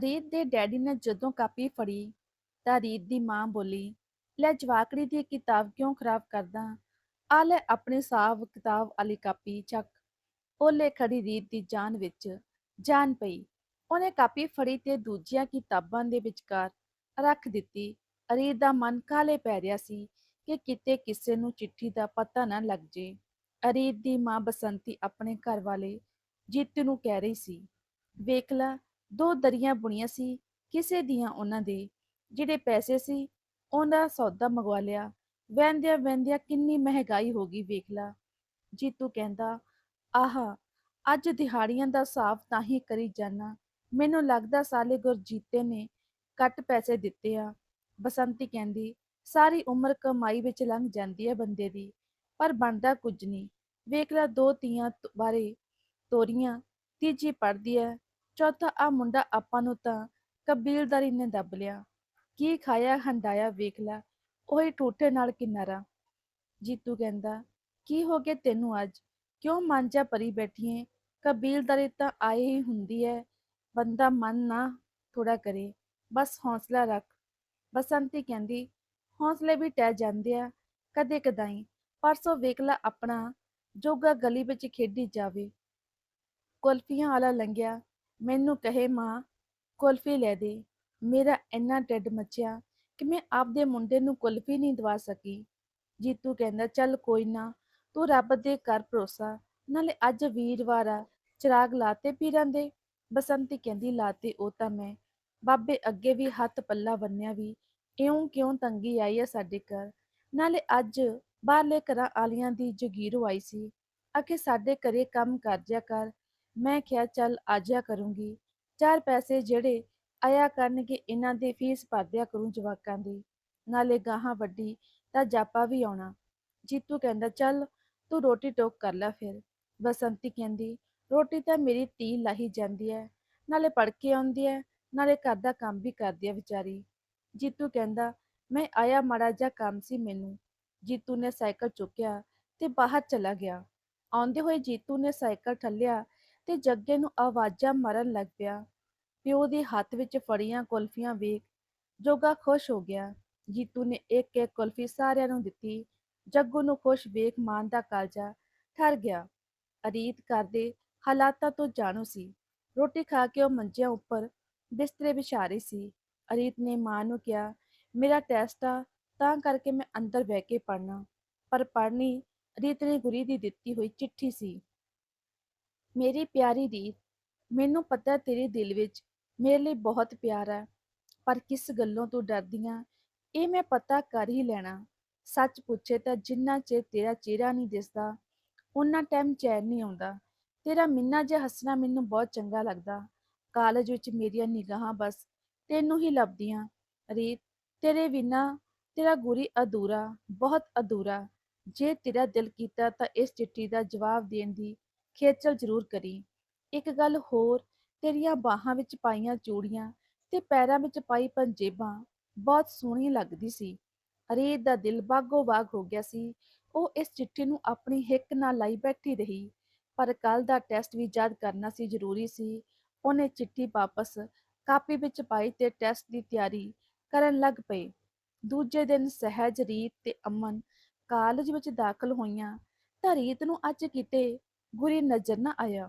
ਰੀਤ ਦੇ ਡੈਡੀ ਨੇ ਜਦੋਂ ਕਾਪੀ ਫੜੀ ਤਾਂ ਰੀਤ ਦੀ ਮਾਂ ਬੋਲੀ, ਲੈ ਜਵਾਕੜੀ ਦੀ ਕਿਤਾਬ ਕਿਉਂ ਖਰਾਬ ਕਰਦਾ? ਆ ਲੈ ਆਪਣੇ ਹਿਸਾਬ ਕਿਤਾਬ ਵਾਲੀ ਕਾਪੀ ਚੱਕ। ਓਲੇ ਖੜੀ ਰੀਤ ਦੀ ਜਾਨ ਵਿੱਚ ਜਾਨ ਪਈ। ਉਹਨੇ ਕਾਪੀ ਫੜੀ ਤੇ ਦੂਜੀਆਂ ਕਿਤਾਬਾਂ ਦੇ ਵਿਚਕਾਰ ਰੱਖ ਦਿੱਤੀ। ਰੀਤ ਦਾ ਮਨ ਕਾਲੇ ਪੈ ਰਿਹਾ ਸੀ ਕਿ ਕਿਤੇ ਕਿਸੇ ਨੂੰ ਚਿੱਠੀ ਦਾ ਪਤਾ ਨਾ ਲੱਗ ਜੇ। ਰੀਤ ਦੀ ਮਾਂ ਬਸੰਤੀ ਆਪਣੇ ਘਰ ਵਾਲੇ ਜੀਤੂ ਨੂੰ ਕਹਿ ਰਹੀ ਸੀ, ਵੇਖ ਲਾ ਦੋ ਦਰੀਆਂ ਬੁਣੀਆਂ ਸੀ, ਕਿਸੇ ਦੀਆਂ ਉਹਨਾਂ ਦੇ। ਜਿਹੜੇ ਪੈਸੇ ਸੀ, ਉਹਨਾਂ ਸੌਦਾ ਮੰਗਵਾ ਲਿਆ। ਵਹਿੰਦਿਆਂ ਵਹਿੰਦਿਆਂ ਕਿੰਨੀ ਮਹਿੰਗਾਈ ਹੋ ਗਈ, ਵੇਖ ਲਾ। ਜੀਤੂ ਕਹਿੰਦਾ, ਆਹਾ, ਅੱਜ ਦਿਹਾੜੀਆਂ ਦਾ ਹਿਸਾਬ ਤਾਂ ਹੀ ਕਰੀ ਜਾਨਾ। ਮੈਨੂੰ ਲੱਗਦਾ ਸਾਲੇ ਗੁਰਜੀਤੇ ਨੇ ਘੱਟ ਪੈਸੇ ਦਿੱਤੇ ਆ। ਬਸੰਤੀ ਕਹਿੰਦੀ, ਸਾਰੀ ਉਮਰ ਕਮਾਈ ਵਿੱਚ ਲੰਘ ਜਾਂਦੀ ਹੈ ਬੰਦੇ ਦੀ, ਪਰ ਬਣਦਾ ਕੁਝ ਨਹੀਂ ਵੇਖ ਲੈ ਦੋ ਤੀਆਂ ਬਾਰੇ ਤੋਰੀਆਂ, ਤੀਜੀ ਪੜਦੀ ਹੈ ਚੌਥਾ ਆ ਮੁੰਡਾ ਆਪਾਂ ਨੂੰ ਤਾਂ ਕਬੀਲਦਾਰੀ ਨੇ ਦੱਬ ਲਿਆ। ਕੀ ਖਾਇਆ, ਹੰਡਾਇਆ, ਵੇਖ ਲੈ, ਉਹੀ ਠੂਠੇ ਨਾਲ ਕਿਨਾਰਾ ਜੀਤੂ ਕਹਿੰਦਾ, ਕੀ ਹੋ ਗਿਆ ਤੈਨੂੰ ਅੱਜ? ਕਿਉਂ ਮਾਂਜਾ ਪਰੀ ਬੈਠੀ ਏ? ਕਬੀਲਦਾਰੀ ਤਾਂ ਆਏ ਹੀ ਹੁੰਦੀ ਹੈ ਬੰਦਾ ਮਨ ਨਾ ਥੋੜਾ ਕਰੇ। ਬਸ ਹੌਸਲਾ ਰੱਖ। ਬਸੰਤੀ ਕਹਿੰਦੀ, ਹੌਸਲੇ ਵੀ ਟਹਿ ਜਾਂਦੇ ਆ, ਕਦੇ ਕਦਾਈ। ਪਰਸੋਂ ਵੇਖ ਲੈ ਆਪਣਾ ਜੋਗਾ ਗਲੀ ਵਿੱਚ ਖੇਡੀ ਜਾਵੇ। ਕੁਲਫੀਆਂ ਵਾਲਾ ਲੰਘਿਆ। ਮੈਨੂੰ ਕਹੇ, ਮਾਂ, ਕੁਲਫੀ ਲੈ ਦੇ। ਮੇਰਾ ਇੰਨਾ ਢਿੱਡ ਮੱਚਿਆ ਕਿ ਮੈਂ ਆਪਦੇ ਮੁੰਡੇ ਨੂੰ ਕੁਲਫੀ ਨਹੀਂ ਦਵਾ ਸਕੀ। ਜੀਤੂ ਕਹਿੰਦਾ, ਚੱਲ ਕੋਈ ਨਾ, ਤੂੰ ਰੱਬ ਦੇ ਕਰ ਭਰੋਸਾ, ਨਾਲੇ ਅੱਜ ਵੀਰਵਾਰ ਆ, ਚਿਰਾਗ ਲਾਤੇ ਪੀਰਾਂ ਦੇ? ਬਸੰਤੀ ਕਹਿੰਦੀ, ਲਾਤੇ ਉਹ ਤਾਂ ਮੈਂ। ਬਾਬੇ ਅੱਗੇ ਵੀ ਹੱਥ ਪੱਲਾ ਬੰਨਿਆ ਵੀ, ਇਉਂ ਕਿਉਂ ਤੰਗੀ ਆਈ ਆ ਸਾਡੇ ਘਰ? ਨਾਲੇ ਅੱਜ ਬਾਹਰਲੇ ਘਰਾਂ ਆਲੀਆਂ ਦੀ ਜਗੀਰੋ ਆਈ ਸੀ। ਆਖੇ, ਸਾਡੇ ਘਰੇ ਕੰਮ ਕਰ ਜਿਆ ਕਰ ਮੈਂ ਕਿਹਾ, ਚੱਲ ਆਜਿਆ ਕਰੂੰਗੀ। ਚਾਰ ਪੈਸੇ ਜਿਹੜੇ ਆਇਆ ਕਰਨਗੇ, ਇਹਨਾਂ ਦੀ ਫੀਸ ਭਰਦਿਆ ਕਰੂੰ ਜਵਾਕਾਂ ਦੀ। ਨਾਲੇ ਗਾਹਾਂ ਵੱਡੀ ਤਾਂ ਜਾਪਾ ਵੀ ਆਉਣਾ। ਜੀਤੂ ਕਹਿੰਦਾ, ਚੱਲ ਤੂੰ ਰੋਟੀ ਟੋਕ ਕਰ ਲੈ ਫਿਰ। ਬਸੰਤੀ ਕਹਿੰਦੀ, ਰੋਟੀ ਤਾਂ ਮੇਰੀ ਧੀ ਲਾਹੀ ਜਾਂਦੀ ਹੈ ਨਾਲੇ ਪੜ ਕੇ ਆਉਂਦੀ ਹੈ ਨਾਲੇ ਘਰ ਦਾ ਕੰਮ ਵੀ ਕਰਦੀ ਹੈ ਵਿਚਾਰੀ। ਜੀਤੂ ਕਹਿੰਦਾ, ਮੈਂ ਆਇਆ ਮਾੜਾ ਜਿਹਾ ਕੰਮ ਸੀ ਮੈਨੂੰ। ਜੀਤੂ ਨੇ ਸਾਈਕਲ ਚੁੱਕਿਆ ਤੇ ਬਾਹਰ ਚਲਾ ਗਿਆ। ਆਉਂਦੇ ਹੋਏ ਜੀਤੂ ਨੇ ਸਾਈਕਲ ਠੱਲਿਆ ਤੇ ਜੱਗੇ ਨੂੰ ਆਵਾਜ਼ਾਂ ਮਾਰਨ ਲੱਗ ਪਿਆ। ਪਿਓ ਦੇ ਹੱਥ ਵਿੱਚ ਫੜੀਆਂ ਕੁਲਫੀਆਂ ਵੇਖ ਜੋਗਾ ਖੁਸ਼ ਹੋ ਗਿਆ। ਜੀਤੂ ਨੇ ਇੱਕ ਇੱਕ ਕੁਲਫੀ ਸਾਰਿਆਂ ਨੂੰ ਦਿੱਤੀ। ਜੱਗੂ ਨੂੰ ਖੁਸ਼ ਵੇਖ ਮਾਨ ਦਾ ਕਾਲਜਾ ਠਰ ਗਿਆ। ਅਰੀਤ ਕਰਦੇ ਹਾਲਾਤਾਂ ਤੋਂ ਜਾਣੂ ਸੀ। ਰੋਟੀ ਖਾ ਕੇ ਉਹ ਮੰਜਿਆਂ ਉੱਪਰ ਬਿਸਤਰੇ ਵਿਛਾ ਰਹੀ ਸੀ। ਅਰੀਤ ਨੇ ਮਾਂ ਨੂੰ ਕਿਹਾ, ਮੇਰਾ ਟੈਸਟ ਆ, ਤਾਂ ਕਰਕੇ ਮੈਂ ਅੰਦਰ ਬਹਿ ਕੇ ਪੜਨਾ ਪਰ ਪੜਨੀ ਅਰੀਤ ਨੇ ਗੁਰੀ ਦੀ ਦਿੱਤੀ ਹੋਈ ਚਿੱਠੀ ਸੀ। ਮੇਰੀ ਪਿਆਰੀ ਰੀਤ ਮੈਨੂੰ ਪਤਾ ਤੇਰੇ ਦਿਲ ਵਿੱਚ ਮੇਰੇ ਲਈ ਬਹੁਤ ਪਿਆਰ ਹੈ, ਪਰ ਕਿਸ ਗੱਲੋਂ ਤੂੰ ਡਰਦੀ ਡਰਦੀਆਂ ਇਹ ਮੈਂ ਪਤਾ ਕਰ ਹੀ ਲੈਣਾ। ਸੱਚ ਪੁੱਛੇ ਤਾਂ ਜਿੰਨਾ ਚਿਰ ਤੇਰਾ ਚਿਹਰਾ ਨਹੀਂ ਦਿਸਦਾ ਉਹਨਾਂ ਟਾਈਮ ਚੈਨ ਨਹੀਂ ਆਉਂਦਾ। ਤੇਰਾ ਮਿੰਨਾ ਜਿਹਾ ਹੱਸਣਾ ਮੈਨੂੰ ਬਹੁਤ ਚੰਗਾ ਲੱਗਦਾ। ਕਾਲਜ ਵਿੱਚ ਮੇਰੀਆਂ ਨਿਗਾਹਾਂ ਬਸ ਤੈਨੂੰ ਹੀ ਲੱਭਦੀਆਂ। ਰੀਤ, ਤੇਰੇ ਬਿਨਾ ਤੇਰਾ ਗੁਰੀ ਅਧੂਰਾ, ਬਹੁਤ ਅਧੂਰਾ। ਜੇ ਤੇਰਾ ਦਿਲ ਕੀਤਾ ਤਾਂ ਇਸ ਚਿੱਠੀ ਦਾ ਜਵਾਬ ਦੇਣ ਦੀ ਖੇਚਲ ਜ਼ਰੂਰ ਕਰੀ। ਇੱਕ ਗੱਲ ਹੋਰ, ਤੇਰੀਆਂ ਬਾਹਾਂ ਵਿੱਚ ਪਾਈਆਂ ਚੂੜੀਆਂ ਤੇ ਪੈਰਾਂ ਵਿੱਚ ਪਾਈ ਪੰਜੇਬਾਂ ਬਹੁਤ ਸੋਹਣੀ ਲੱਗਦੀ ਸੀ। ਰੀਤ ਦਾ ਦਿਲ ਬਾਗੋ ਬਾਗ ਹੋ ਗਿਆ ਸੀ। ਉਹ ਇਸ ਚਿੱਠੀ ਨੂੰ ਆਪਣੀ ਹਿੱਕ ਨਾਲ ਲਾਈ ਬੈਠੀ ਰਹੀ। ਪਰ ਕੱਲ ਦਾ ਟੈਸਟ ਵੀ ਯਾਦ ਕਰਨਾ ਸੀ ਜ਼ਰੂਰੀ ਸੀ। ਉਹਨੇ ਚਿੱਠੀ ਵਾਪਸ ਕਾਪੀ ਵਿੱਚ ਪਾਈ ਤੇ ਟੈਸਟ ਦੀ ਤਿਆਰੀ ਕਰਨ ਲੱਗ ਪਏ। ਦੂਜੇ ਦਿਨ ਸਹਿਜ, ਰੀਤ ਤੇ ਅਮਨ ਕਾਲਜ ਵਿੱਚ ਦਾਖਲ ਹੋਈਆਂ ਤਾਂ ਰੀਤ ਨੂੰ ਅੱਜ ਕਿਤੇ ਗੁਰੀ ਨਜ਼ਰ ਨਾ ਆਇਆ।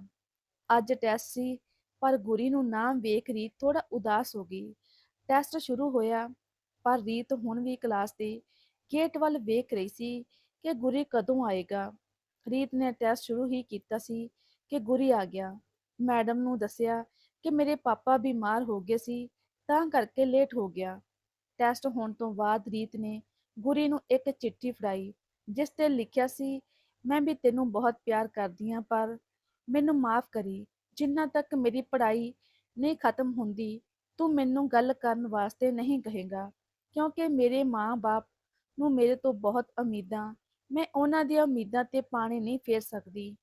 ਅੱਜ ਟੈਸਟ ਸੀ, ਪਰ ਗੁਰੀ ਨੂੰ ਨਾ ਵੇਖ ਰੀਤ ਥੋੜਾ ਉਦਾਸ ਹੋ ਗਈ। ਟੈਸਟ ਸ਼ੁਰੂ ਹੋਇਆ, ਪਰ ਰੀਤ ਹੁਣ ਵੀ ਕਲਾਸ ਦੇ ਗੇਟ ਵੱਲ ਵੇਖ ਰਹੀ ਸੀ ਕਿ ਗੁਰੀ ਕਦੋਂ ਆਏਗਾ। ਰੀਤ ਨੇ ਟੈਸਟ ਸ਼ੁਰੂ ਹੀ ਕੀਤਾ ਸੀ ਕਿ ਗੁਰੀ ਆ ਗਿਆ। ਮੈਡਮ ਨੂੰ ਦੱਸਿਆ ਕਿ ਮੇਰੇ ਪਾਪਾ ਬਿਮਾਰ ਹੋ ਗਏ ਸੀ, ਤਾਂ ਕਰਕੇ ਲੇਟ ਹੋ ਗਿਆ। ਟੈਸਟ ਹੋਣ ਤੋਂ ਬਾਅਦ ਰੀਤ ਨੇ ਗੁਰੀ ਨੂੰ ਇੱਕ ਚਿੱਠੀ ਫੜਾਈ, ਜਿਸ ਤੇ ਲਿਖਿਆ ਸੀ ਮੈਂ ਵੀ ਤੈਨੂੰ ਬਹੁਤ ਪਿਆਰ ਕਰਦੀ ਹਾਂ, ਪਰ ਮੈਨੂੰ ਮਾਫ ਕਰੀ, ਜਿੰਨਾ ਤੱਕ ਮੇਰੀ ਪੜ੍ਹਾਈ ਨਹੀਂ ਖਤਮ ਹੁੰਦੀ, ਤੂੰ ਮੈਨੂੰ ਗੱਲ ਕਰਨ ਵਾਸਤੇ ਨਹੀਂ ਕਹੇਗਾ, ਕਿਉਂਕਿ ਮੇਰੇ ਮਾਂ-ਬਾਪ ਨੂੰ ਮੇਰੇ ਤੋਂ ਬਹੁਤ ਉਮੀਦਾਂ, ਮੈਂ ਉਹਨਾਂ ਦੀਆਂ ਉਮੀਦਾਂ ਤੇ ਪਾਣੀ ਨਹੀਂ ਫੇਰ ਸਕਦੀ।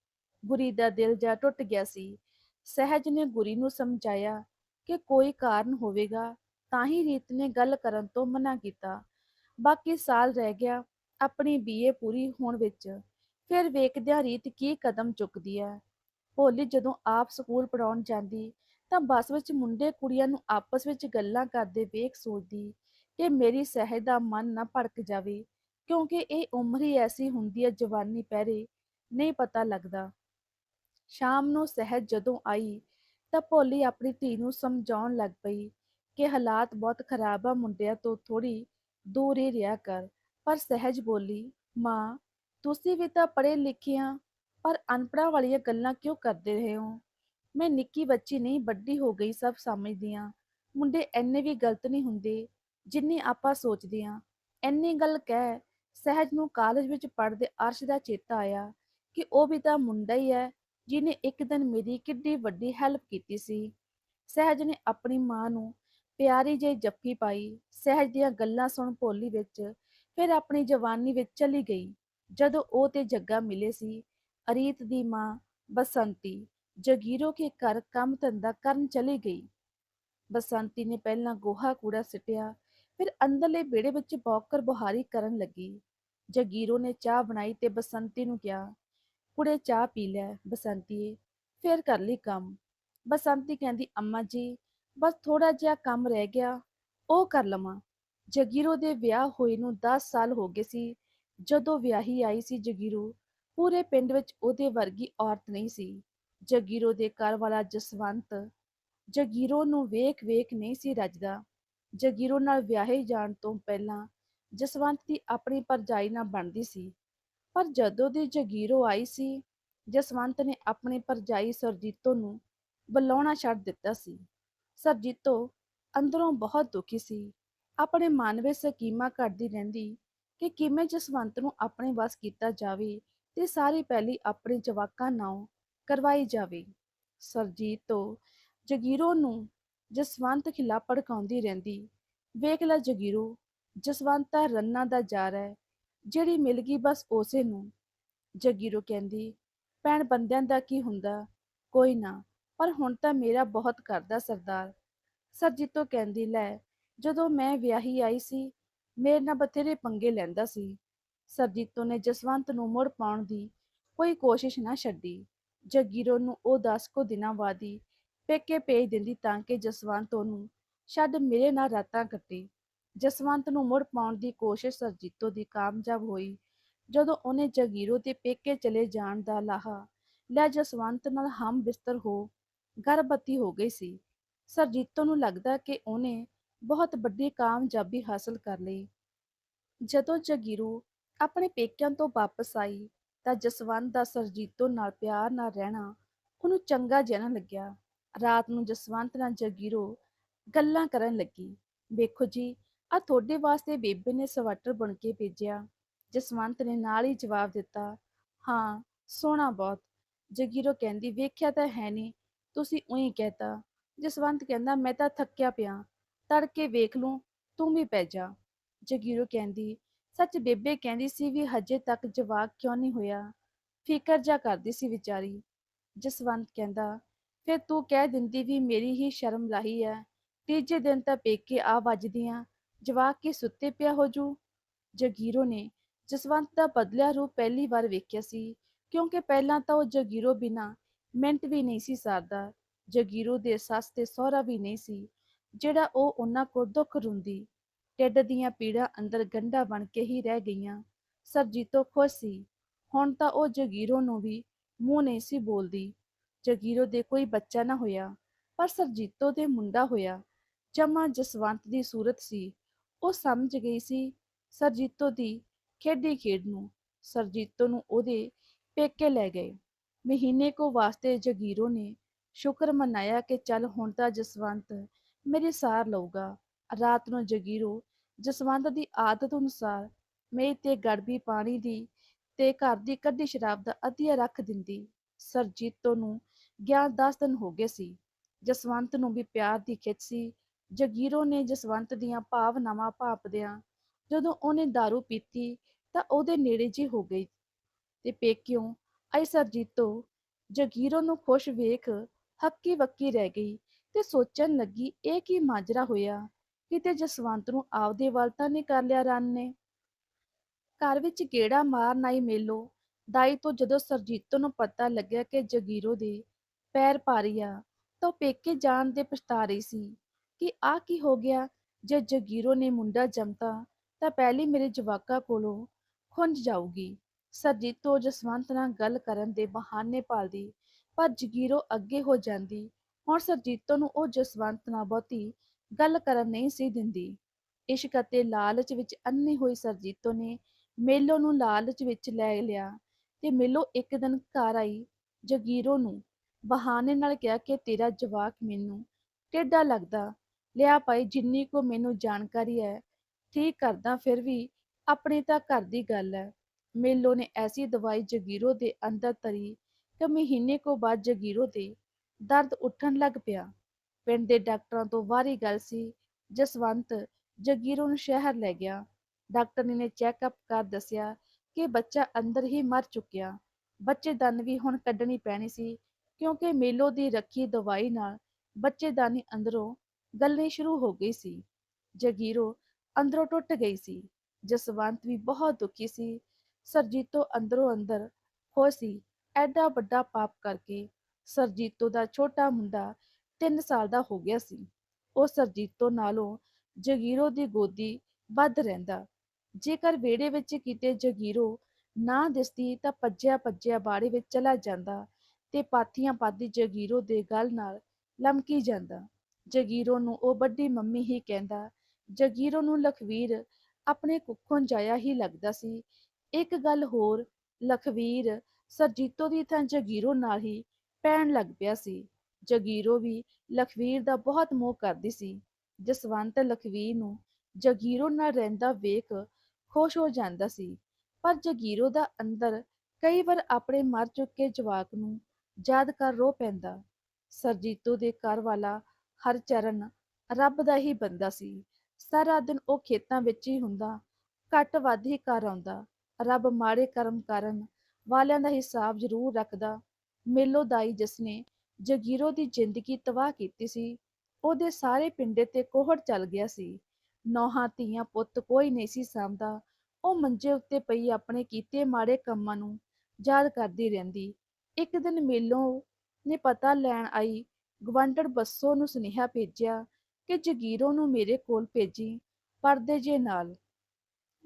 ਗੁਰੀ ਦਾ ਦਿਲ ਜਾ ਟੁੱਟ ਗਿਆ ਸੀ। ਸਹਿਜ ਨੇ ਗੁਰੀ ਨੂੰ ਸਮਝਾਇਆ ਕਿ ਕੋਈ ਕਾਰਨ ਹੋਵੇਗਾ, ਤਾਂ ਹੀ ਰੀਤ ਨੇ ਗੱਲ ਕਰਨ ਤੋਂ ਮਨਾ ਕੀਤਾ। ਬਾਕੀ ਸਾਲ ਰਹਿ ਗਿਆ, ਆਪਣੀ ਬੀਏ ਪੂਰੀ ਹੋਣ ਵਿੱਚ। ਫਿਰ ਵੇਖਦਿਆਂ ਰੀਤ ਕੀ ਕਦਮ ਚੁੱਕਦੀ ਹੈ ਭੋਲੀ ਜਦੋਂ ਆਪ ਸਕੂਲ ਪੜਾਉਣ ਜਾਂਦੀ, ਤਾਂ ਬੱਸ ਵਿੱਚ ਮੁੰਡੇ ਕੁੜੀਆਂ ਨੂੰ ਆਪਸ ਵਿੱਚ ਗੱਲਾਂ ਕਰਦੇ ਵੇਖ ਸੋਚਦੀ ਕਿ ਮੇਰੀ ਸਹਿਜ ਦਾ ਮਨ ਨਾ ਭੜਕ ਜਾਵੇ, ਕਿਉਂਕਿ ਇਹ ਉਮਰ ਹੀ ਐਸੀ ਹੁੰਦੀ ਹੈ ਜਵਾਨੀ ਪਹਿਰੇ, ਨਹੀਂ ਪਤਾ ਲੱਗਦਾ। ਸ਼ਾਮ ਨੂੰ ਸਹਿਜ ਜਦੋਂ ਆਈ, ਤਾਂ ਭੋਲੀ ਆਪਣੀ ਧੀ ਨੂੰ ਸਮਝਾਉਣ ਲੱਗ ਪਈ ਕਿ ਹਾਲਾਤ ਬਹੁਤ ਖਰਾਬ ਆ ਮੁੰਡਿਆਂ ਤੋਂ ਥੋੜੀ ਦੂਰ ਹੀ ਰਿਹਾ ਕਰ, ਪਰ ਸਹਿਜ ਬੋਲੀ, ਮਾਂ ਤੁਸੀਂ ਵੀ ਤਾਂ ਪੜ੍ਹੇ ਲਿਖੇ ਆ, ਪਰ ਅਨਪੜ੍ਹਾਂ ਵਾਲੀਆਂ ਗੱਲਾਂ ਕਿਉਂ ਕਰਦੇ ਰਹੇ ਹੋ? ਮੈਂ ਨਿੱਕੀ ਬੱਚੀ ਨਹੀਂ, ਵੱਡੀ ਹੋ ਗਈ ਸਭ ਸਮਝਦੀ ਆ ਮੁੰਡੇ ਐਨੇ ਵੀ ਗਲਤ ਨਹੀਂ ਹੁੰਦੇ ਜਿੰਨੀ ਆਪਾਂ ਸੋਚਦੇ ਆ ਐਨੀ ਗੱਲ ਕਹਿ, ਸਹਿਜ ਨੂੰ ਕਾਲਜ ਵਿੱਚ ਪੜ੍ਹਦੇ ਅਰਸ਼ ਦਾ ਚੇਤਾ ਆਇਆ ਕਿ ਉਹ ਵੀ ਤਾਂ ਮੁੰਡਾ ਹੀ ਹੈ ਜਿਹਨੇ ਇੱਕ ਦਿਨ ਮੇਰੀ ਕਿੱਡੀ ਵੱਡੀ ਹੈਲਪ ਕੀਤੀ ਸੀ। ਸਹਿਜ ਨੇ ਆਪਣੀ ਮਾਂ ਨੂੰ ਪਿਆਰੀ ਜਿਹੀ ਜੱਫੀ ਪਾਈ। ਸਹਿਜ ਦੀਆਂ ਗੱਲਾਂ ਸੁਣ ਭੋਲੀ ਵਿੱਚ, ਫਿਰ ਆਪਣੀ ਜਵਾਨੀ ਵਿੱਚ ਚਲੀ ਗਈ। ਜਦੋਂ ਉਹ ਤੇ ਜੱਗਾ ਮਿਲੇ ਸੀ, ਅਰੀਤ ਦੀ ਮਾਂ ਬਸੰਤੀ ਜਗੀਰੋ ਕੇ ਘਰ ਕੰਮ ਧੰਦਾ ਕਰਨ ਚਲੀ ਗਈ। ਬਸੰਤੀ ਨੇ ਪਹਿਲਾਂ ਗੋਹਾ ਕੂੜਾ ਸਿੱਟਿਆ, ਫਿਰ ਅੰਦਰਲੇ ਵਿਹੜੇ ਵਿੱਚ ਬੌਕਰ ਬੁਹਾਰੀ ਕਰਨ ਲੱਗੀ। ਜਗੀਰੋ ਨੇ ਚਾਹ ਬਣਾਈ ਤੇ ਬਸੰਤੀ ਨੂੰ ਕਿਹਾ, ਕੁੜੇ, ਚਾਹ ਪੀ ਲੈ ਬਸੰਤੀਏ, ਫਿਰ ਕਰ ਲਈ ਕੰਮ। ਬਸੰਤੀ ਕਹਿੰਦੀ, ਅੰਮਾ ਜੀ, ਬਸ ਥੋੜਾ ਜਿਹਾ ਕੰਮ ਰਹਿ ਗਿਆ, ਉਹ ਕਰ ਲਵਾਂ। ਜਗੀਰੋ ਦੇ ਵਿਆਹ ਹੋਏ ਨੂੰ 10 ਸਾਲ ਹੋ ਗਏ ਸੀ ਜਦੋਂ ਵਿਆਹੀ ਆਈ ਸੀ ਜਗੀਰੋ, ਪੂਰੇ ਪਿੰਡ ਵਿੱਚ ਉਹਦੇ ਵਰਗੀ ਔਰਤ ਨਹੀਂ ਸੀ। ਜਗੀਰੋ ਦੇ ਘਰ ਵਾਲਾ ਜਸਵੰਤ, ਜਗੀਰੋ ਨੂੰ ਵੇਖ-ਵੇਖ ਨਹੀਂ ਸੀ ਰੱਜਦਾ। ਜਗੀਰੋ ਨਾਲ ਵਿਆਹੇ ਜਾਣ ਤੋਂ ਪਹਿਲਾਂ ਜਸਵੰਤ ਦੀ ਆਪਣੀ ਭਰਜਾਈ ਨਾਲ ਬਣਦੀ ਸੀ। ਪਰ ਜਦੋਂ ਦੀ ਜਗੀਰੋ ਆਈ ਸੀ, ਜਸਵੰਤ ਨੇ ਆਪਣੀ ਭਰਜਾਈ ਸਰਜੀਤੋ ਨੂੰ ਬੁਲਾਉਣਾ ਛੱਡ ਦਿੱਤਾ ਸੀ। ਸਰਜੀਤੋ ਅੰਦਰੋਂ ਬਹੁਤ ਦੁਖੀ ਸੀ। ਆਪਣੇ ਮਨ ਵਿੱਚ ਸਕੀਮਾਂ ਘੜਦੀ ਰਹਿੰਦੀ ਕਿ ਕਿਵੇਂ ਜਸਵੰਤ ਨੂੰ ਆਪਣੇ ਵੱਸ ਕੀਤਾ ਜਾਵੇ ਤੇ ਸਾਰੀ ਪਹਿਲੀ ਆਪਣੇ ਜਵਾਕਾਂ ਨਾਲ ਕਰਵਾਈ ਜਾਵੇ। ਸਰਜੀਤੋ ਜਗੀਰੋ ਨੂੰ ਜਸਵੰਤ ਖਿਲਾਫ ਭੜਕਾਉਂਦੀ ਰਹਿੰਦੀ। ਵੇਖ ਲੈ ਜਗੀਰੋ, ਜਸਵੰਤ ਤਾਂ ਰੰਨਾ ਦਾ ਜਾਰ ਹੈ, ਜਿਹੜੀ ਮਿਲ ਗਈ ਬਸ ਉਸੇ ਨੂੰ। ਜਗੀਰੋ ਕਹਿੰਦੀ, ਭੈਣ ਬੰਦਿਆਂ ਦਾ ਕੀ ਹੁੰਦਾ? ਕੋਈ ਨਾ, ਪਰ ਹੁਣ ਤਾਂ ਮੇਰਾ ਬਹੁਤ ਕਰਦਾ ਸਰਦਾਰ। ਸਰਜੀਤੋ ਕਹਿੰਦੀ, ਲੈ, ਜਦੋਂ ਮੈਂ ਵਿਆਹੀ ਆਈ ਸੀ ਮੇਰੇ ਨਾਲ ਬਥੇਰੇ ਪੰਗੇ ਲੈਂਦਾ ਸੀ। ਸਰਜੀਤੋ ਨੇ ਜਸਵੰਤ ਨੂੰ ਮੁੜ ਪਾਉਣ ਦੀ ਕੋਈ ਕੋਸ਼ਿਸ਼ ਨਾ ਛੱਡੀ। ਜਗੀਰੋ ਨੂੰ ਉਹ 10 ਕੁ ਦਿਨਾਂ ਬਾਅਦ ਹੀ ਪੇਕੇ ਭੇਜ ਦਿੰਦੀ ਤਾਂ ਕਿ ਜਸਵੰਤ ਉਹਨੂੰ ਛੱਡ ਮੇਰੇ ਨਾਲ ਰਾਤਾਂ ਕੱਟੇ। ਜਸਵੰਤ ਨੂੰ ਮੁੜ ਪਾਉਣ ਦੀ ਕੋਸ਼ਿਸ਼ ਸਰਜੀਤੋ ਦੀ ਕਾਮਯਾਬ ਹੋਈ। ਜਦੋਂ ਉਹਨੇ ਜਗੀਰੋ ਦੇ ਪੇਕੇ ਚਲੇ ਜਾਣ ਦਾ ਲਾਹਾ, ਲੈ ਜਸਵੰਤ ਨਾਲ ਹਮ ਬਿਸਤਰ ਹੋ ਗਰਭਵਤੀ ਹੋ ਗਈ ਸੀ। ਸਰਜੀਤੋ ਨੂੰ ਲੱਗਦਾ ਕਿ ਉਹਨੇ ਬਹੁਤ ਵੱਡੀ ਕਾਮਯਾਬੀ ਹਾਸਲ ਕਰ ਲਈ। ਜਦੋਂ ਜਗੀਰੂ ਆਪਣੇ ਪੇਕਿਆਂ ਤੋਂ ਵਾਪਸ ਆਈ ਤਾਂ ਜਸਵੰਤ ਦਾ ਸਰਜੀਤੋ ਨਾਲ ਪਿਆਰ ਨਾਲ ਰਹਿਣਾ ਉਹਨੂੰ ਚੰਗਾ ਜਿਹਾ ਨਾ ਲੱਗਿਆ। ਰਾਤ ਨੂੰ ਜਸਵੰਤ ਨਾਲ ਜਗੀਰੋ ਗੱਲਾਂ ਕਰਨ ਲੱਗੀ। ਵੇਖੋ ਜੀ ਆ ਤੁਹਾਡੇ ਵਾਸਤੇ ਬੇਬੇ ਨੇ ਸਵੈਟਰ ਬੁਣ ਕੇ ਭੇਜਿਆ। ਜਸਵੰਤ ਨੇ ਨਾਲ ਹੀ ਜਵਾਬ ਦਿੱਤਾ, ਹਾਂ, ਸੋਹਣਾ ਬਹੁਤ। ਜਗੀਰੋ ਕਹਿੰਦੀ, ਵੇਖਿਆ ਤਾਂ ਹੈ ਨਹੀਂ ਤੁਸੀਂ ਉਹੀ ਕਹਿਤਾ। ਜਸਵੰਤ ਕਹਿੰਦਾ, ਮੈਂ ਤਾਂ ਥੱਕਿਆ ਪਿਆ। ਤੜਕੇ ਵੇਖ ਲੂੰ, ਤੂੰ ਵੀ ਪੈ ਜਾ। ਜਗੀਰੋ ਕਹਿੰਦੀ, ਸੱਚ ਬੇਬੇ ਕਹਿੰਦੀ ਸੀ ਵੀ ਹਜੇ ਤੱਕ ਜਵਾਕ ਕਿਉਂ ਨਹੀਂ ਹੋਇਆ? ਫਿਕਰ ਜਾ ਕਰਦੀ ਸੀ ਵਿਚਾਰੀ। ਜਸਵੰਤ ਕਹਿੰਦਾ, ਫਿਰ ਤੂੰ ਕਹਿ ਦਿੰਦੀ ਵੀ ਮੇਰੀ ਹੀ ਸ਼ਰਮ ਲਾਹੀ ਹੈ ਤੀਜੇ ਦਿਨ ਤਾਂ ਪੇਕੇ ਆ ਵੱਜਦੀਆਂ, ਜਵਾਕ ਕੀ ਸੁੱਤੇ ਪਿਆ ਹੋ ਜੂ? ਜਗੀਰੋ ਨੇ ਜਸਵੰਤ ਦਾ ਬਦਲਿਆ ਰੂਪ ਪਹਿਲੀ ਵਾਰ ਵੇਖਿਆ ਸੀ, ਕਿਉਂਕਿ ਪਹਿਲਾਂ ਤਾਂ ਉਹ ਜਗੀਰੋ ਬਿਨਾ ਮਿੰਟ ਵੀ ਨਹੀਂ ਸੀ ਸਰਦਾ। ਜਗੀਰੋ ਦੇ ਸੱਸ ਤੇ ਸਹੁਰਾ ਵੀ ਨਹੀਂ ਸੀ। ਜਿਹੜਾ ਉਹ ਉਹਨਾਂ ਕੋਲ ਦੁੱਖ ਰੁੰਦੀ ਟਿੱਡ ਦੀਆਂ ਪੀੜਾਂ ਅੰਦਰ ਗੰਢਾ ਬਣ ਕੇ ਹੀ ਰਹਿ ਗਈਆਂ। ਸਰਜੀਤੋ ਖੁਸ਼ ਸੀ। ਹੁਣ ਤਾਂ ਉਹ ਜਗੀਰੋ ਨੂੰ ਵੀ ਮੂੰਹ ਨਹੀਂ ਸੀ ਬੋਲਦੀ। ਜਗੀਰੋ ਦੇ ਕੋਈ ਬੱਚਾ ਨਾ ਹੋਇਆ, ਪਰ ਸਰਜੀਤੋ ਦੇ ਮੁੰਡਾ ਹੋਇਆ। ਜਮਾ ਜਸਵੰਤ ਦੀ ਸੂਰਤ ਸੀ। ਉਹ ਸਮਝ ਗਈ ਸੀ ਸਰਜੀਤੋ ਦੀ ਖੇਡੀ ਖੇਡ ਨੂੰ। ਸਰਜੀਤੋ ਨੂੰ ਉਹਦੇ ਪੇਕੇ ਲੈ ਗਏ। ਮਹੀਨੇ ਕੋ ਵਾਸਤੇ ਜਗੀਰੋ ਨੇ ਸ਼ੁਕਰ ਮਨਾਇਆ ਕਿ ਚੱਲ ਹੁਣ ਤਾਂ ਜਸਵੰਤ ਮੇਰੇ ਸਾਰ ਲਊਗਾ। ਰਾਤ ਨੂੰ ਜਗੀਰੋ ਜਸਵੰਤ ਦੀ ਆਦਤ ਅਨੁਸਾਰ ਮੇਜ਼ ਤੇ ਗੜਬੀ ਪਾਣੀ ਦੀ ਤੇ ਘਰ ਦੀ ਕੱਢੀ ਸ਼ਰਾਬ ਦਾ ਅਧੀਆ ਰੱਖ ਦਿੰਦੀ। ਸਰਜੀਤੋ ਨੂੰ ਗਿਆ 10 ਦਿਨ ਹੋ ਗਏ ਸੀ। ਜਸਵੰਤ ਨੂੰ ਵੀ ਪਿਆਰ ਦੀ ਖਿੱਚ ਸੀ। ਜਗੀਰੋ ਨੇ ਜਸਵੰਤ ਦੀਆਂ ਭਾਵਨਾਵਾਂ ਭਾਪਦਿਆਂ ਜਦੋਂ ਉਹਨੇ दारू ਪੀਤੀ ਤਾਂ ਉਹਦੇ ਨੇੜੇ ਜੀ ਹੋ ਗਈ। ਤੇ ਪੇਕਿਓ ਆਈ ਸਰਜੀਤੋ, ਜਗੀਰੋ ਨੂੰ ਖੁਸ਼ ਵੇਖ ਹੱਕੀ ਵੱਕੀ ਰਹਿ ਗਈ। ਤੇ ਸੋਚਣ ਲੱਗੀ, ਇਹ ਕੀ ਮਾਜਰਾ ਹੋਇਆ? ਕਿਤੇ ਜਸਵੰਤ ਨੂੰ ਆਪਦੇ ਵੱਲ ਤਾਂ ਨਹੀਂ ਕਰ ਲਿਆ ਰਨ ਨੇ। ਘਰ ਵਿੱਚ ਗੇੜਾ ਮਾਰਨ ਆਈ ਮੇਲੋ। ਦਾਈ ਤੋਂ ਜਦੋਂ ਸਰਜੀਤੋ ਨੂੰ ਪਤਾ ਲੱਗਿਆ ਕਿ ਜਗੀਰੋ ਦੇ ਪੈਰ ਭਾਰੀ ਆ, ਤਾਂ ਉਹ ਪੇਕੇ ਜਾਣ ਦੇ ਪਛਤਾ ਰਹੀ ਸੀ ਕਿ ਆਹ ਕੀ ਹੋ ਗਿਆ? ਜੇ ਜਗੀਰੋ ਨੇ ਮੁੰਡਾ ਜੰਮਤਾ, ਤਾਂ ਪਹਿਲੀ ਮੇਰੇ ਜਵਾਕਾਂ ਕੋਲੋਂ ਖੁੰਝ ਜਾਊਗੀ। ਸਰਜੀਤੋ ਜਸਵੰਤ ਨਾਲ ਗੱਲ ਕਰਨ ਦੇ ਬਹਾਨੇ ਪਾਲਦੀ ਪਰ ਜਗੀਰੋ ਅੱਗੇ ਹੋ ਜਾਂਦੀ ਹੁਣ ਸਰਜੀਤੋ ਨੂੰ ਉਹ ਜਸਵੰਤ ਨਾਲ ਬਹੁਤੀ ਗੱਲ ਕਰਨ ਨਹੀਂ ਸੀ ਦਿੰਦੀ। ਇਸ਼ਕ ਅਤੇ ਲਾਲਚ ਵਿੱਚ ਅੰਨੀ ਹੋਈ ਸਰਜੀਤੋ ਨੇ ਮੇਲੋ ਨੂੰ ਲਾਲਚ ਵਿੱਚ ਲੈ ਲਿਆ ਤੇ ਮੇਲੋ ਇੱਕ ਦਿਨ ਘਰ ਆਈ ਜਗੀਰੋ ਨੂੰ ਬਹਾਨੇ ਨਾਲ ਕਿਹਾ ਕਿ ਤੇਰਾ ਜਵਾਕ ਮੈਨੂੰ ਟੇਢਾ ਲੱਗਦਾ, ਲਿਆ ਭਾਈ ਜਿੰਨੀ ਕੋ ਮੈਨੂੰ ਜਾਣਕਾਰੀ ਹੈ, ਠੀਕ ਕਰਦਾ ਫਿਰ ਵੀ ਆਪਣੇ ਤਾਂ ਘਰ ਦੀ ਗੱਲ ਹੈ। ਮੇਲੋ ਨੇ ਐਸੀ ਦਵਾਈ ਜਗੀਰੋ ਦੇ ਅੰਦਰ ਤਰੀ ਕਿ ਮਹੀਨੇ ਕੋ ਬਾਅਦ ਜਗੀਰੋ ਦੇ ਦਰਦ ਉੱਠਣ ਲੱਗ ਪਿਆ। ਪਿੰਡ ਦੇ ਡਾਕਟਰਾਂ ਤੋਂ ਵਾਰੀ ਗੱਲ ਸੀ, ਜਸਵੰਤ ਜਗੀਰੋ ਨੂੰ ਸ਼ਹਿਰ ਲੈ ਗਿਆ। ਡਾਕਟਰ ਨੇ ਚੈੱਕਅਪ ਕਰ ਦੱਸਿਆ ਕਿ ਬੱਚਾ ਅੰਦਰ ਹੀ ਮਰ ਚੁੱਕਿਆ। ਬੱਚੇਦਾਨੀ ਵੀ ਹੁਣ ਕੱਢਣੀ ਪੈਣੀ ਸੀ, ਕਿਉਂਕਿ ਮੇਲੋ ਦੀ ਰੱਖੀ ਦਵਾਈ ਨਾਲ ਬੱਚੇਦਾਨੀ ਅੰਦਰੋਂ ਗਲਣੀ ਸ਼ੁਰੂ ਹੋ ਗਈ ਸੀ। ਜਗੀਰੋ ਅੰਦਰੋਂ ਟੁੱਟ ਗਈ ਸੀ। ਜਸਵੰਤ ਵੀ ਬਹੁਤ ਦੁਖੀ ਸੀ। ਸਰਜੀਤੋ ਅੰਦਰੋਂ ਅੰਦਰ ਹੋ ਸੀ। ਐਡਾ ਵੱਡਾ ਪਾਪ ਕਰਕੇ ਸਰਜੀਤੋ ਦਾ ਛੋਟਾ ਮੁੰਡਾ 3 ਸਾਲ ਦਾ ਹੋ ਗਿਆ ਸੀ। ਉਹ ਸਰਜੀਤੋ ਨਾਲੋਂ ਜਗੀਰੋ ਦੀ ਗੋਦੀ ਵੱਧ ਰਹਿੰਦਾ। ਜੇਕਰ ਵਿਹੜੇ ਵਿੱਚ ਕਿਤੇ ਜਗੀਰੋ ਨਾ ਦਿਸਦੀ ਤਾਂ ਭੱਜਿਆ ਭੱਜਿਆ ਬਾੜੇ ਵਿੱਚ ਚਲਾ ਜਾਂਦਾ ਤੇ ਪਾਥੀਆਂ ਪਾਦੀ ਜਗੀਰੋ ਦੇ ਗਲ ਨਾਲ ਲਮਕੀ ਜਾਂਦਾ। ਜਗੀਰੋ ਨੂੰ ਉਹ ਵੱਡੀ ਮੰਮੀ ਹੀ ਕਹਿੰਦਾ, ਜਗੀਰੋ ਨੂੰ ਲਖਵੀਰ ਆਪਣੇ ਕੁੱਖੋਂ ਜਾਇਆ ਹੀ ਲੱਗਦਾ ਸੀ। ਇੱਕ ਗੱਲ ਹੋਰ, ਲਖਵੀਰ ਸਰਜੀਤੋ ਦੀ ਥਾਂ ਜਗੀਰੋ ਨਾਲ ਹੀ ਪੈਣ ਲੱਗ ਪਿਆ ਸੀ। ਜਗੀਰੋ ਵੀ ਲਖਵੀਰ ਦਾ ਬਹੁਤ ਮੋਹ ਕਰਦੀ ਸੀ। ਜਸਵੰਤ ਲਖਵੀਰ ਨੂੰ ਜਗੀਰੋ ਨਾਲ ਰਹਿੰਦਾ ਵੇਖ ਖੁਸ਼ ਹੋ ਜਾਂਦਾ ਸੀ। ਪਰ ਜਗੀਰੋ ਦਾ ਅੰਦਰ ਕਈ ਵਾਰ ਆਪਣੇ ਮਰ ਚੁੱਕੇ ਜਵਾਕ ਨੂੰ ਯਾਦ ਕਰ ਰੋ ਪੈਂਦਾ। ਸਰਜੀਤੋ ਦੇ ਘਰ ਵਾਲਾ ਹਰਚਰਨ ਰੱਬ ਦਾ ਹੀ ਬੰਦਾ ਸੀ। ਸਾਰਾ ਦਿਨ ਉਹ ਖੇਤਾਂ ਵਿੱਚ ਹੀ ਹੁੰਦਾ, ਘੱਟ ਵੱਧ ਹੀ ਘਰ ਆਉਂਦਾ। ਰੱਬ ਮਾੜੇ ਕਰਮ ਕਰਨ ਵਾਲਿਆਂ ਦਾ ਹਿਸਾਬ ਜ਼ਰੂਰ ਰੱਖਦਾ। ਮੇਲੋ ਦਾਈ ਜਿਸਨੇ ਜਗੀਰੋ ਦੀ ਜ਼ਿੰਦਗੀ ਤਬਾਹ ਕੀਤੀ ਸੀ, ਉਹਦੇ ਸਾਰੇ ਪਿੰਡੇ ਤੇ ਕੋਹੜ ਚੱਲ ਗਿਆ ਸੀ। ਨੌਹਾਂ ਧੀਆਂ ਪੁੱਤ ਕੋਈ ਨਹੀਂ ਸੀ ਸਾਂਭਦਾ। ਉਹ ਮੰਜੇ ਉੱਤੇ ਪਈ ਆਪਣੇ ਕੀਤੇ ਮਾੜੇ ਕੰਮਾਂ ਨੂੰ ਯਾਦ ਕਰਦੀ ਰਹਿੰਦੀ। ਇੱਕ ਦਿਨ ਮੇਲੋ ਨੇ ਪਤਾ ਲੈਣ ਆਈ ਗਵੰਡੜ ਬੱਸੋ ਨੂੰ ਸੁਨੇਹਾ ਭੇਜਿਆ ਕਿ ਜਗੀਰੋ ਨੂੰ ਮੇਰੇ ਕੋਲ ਭੇਜੀ ਪਰਦੇ ਜੇ ਨਾਲ।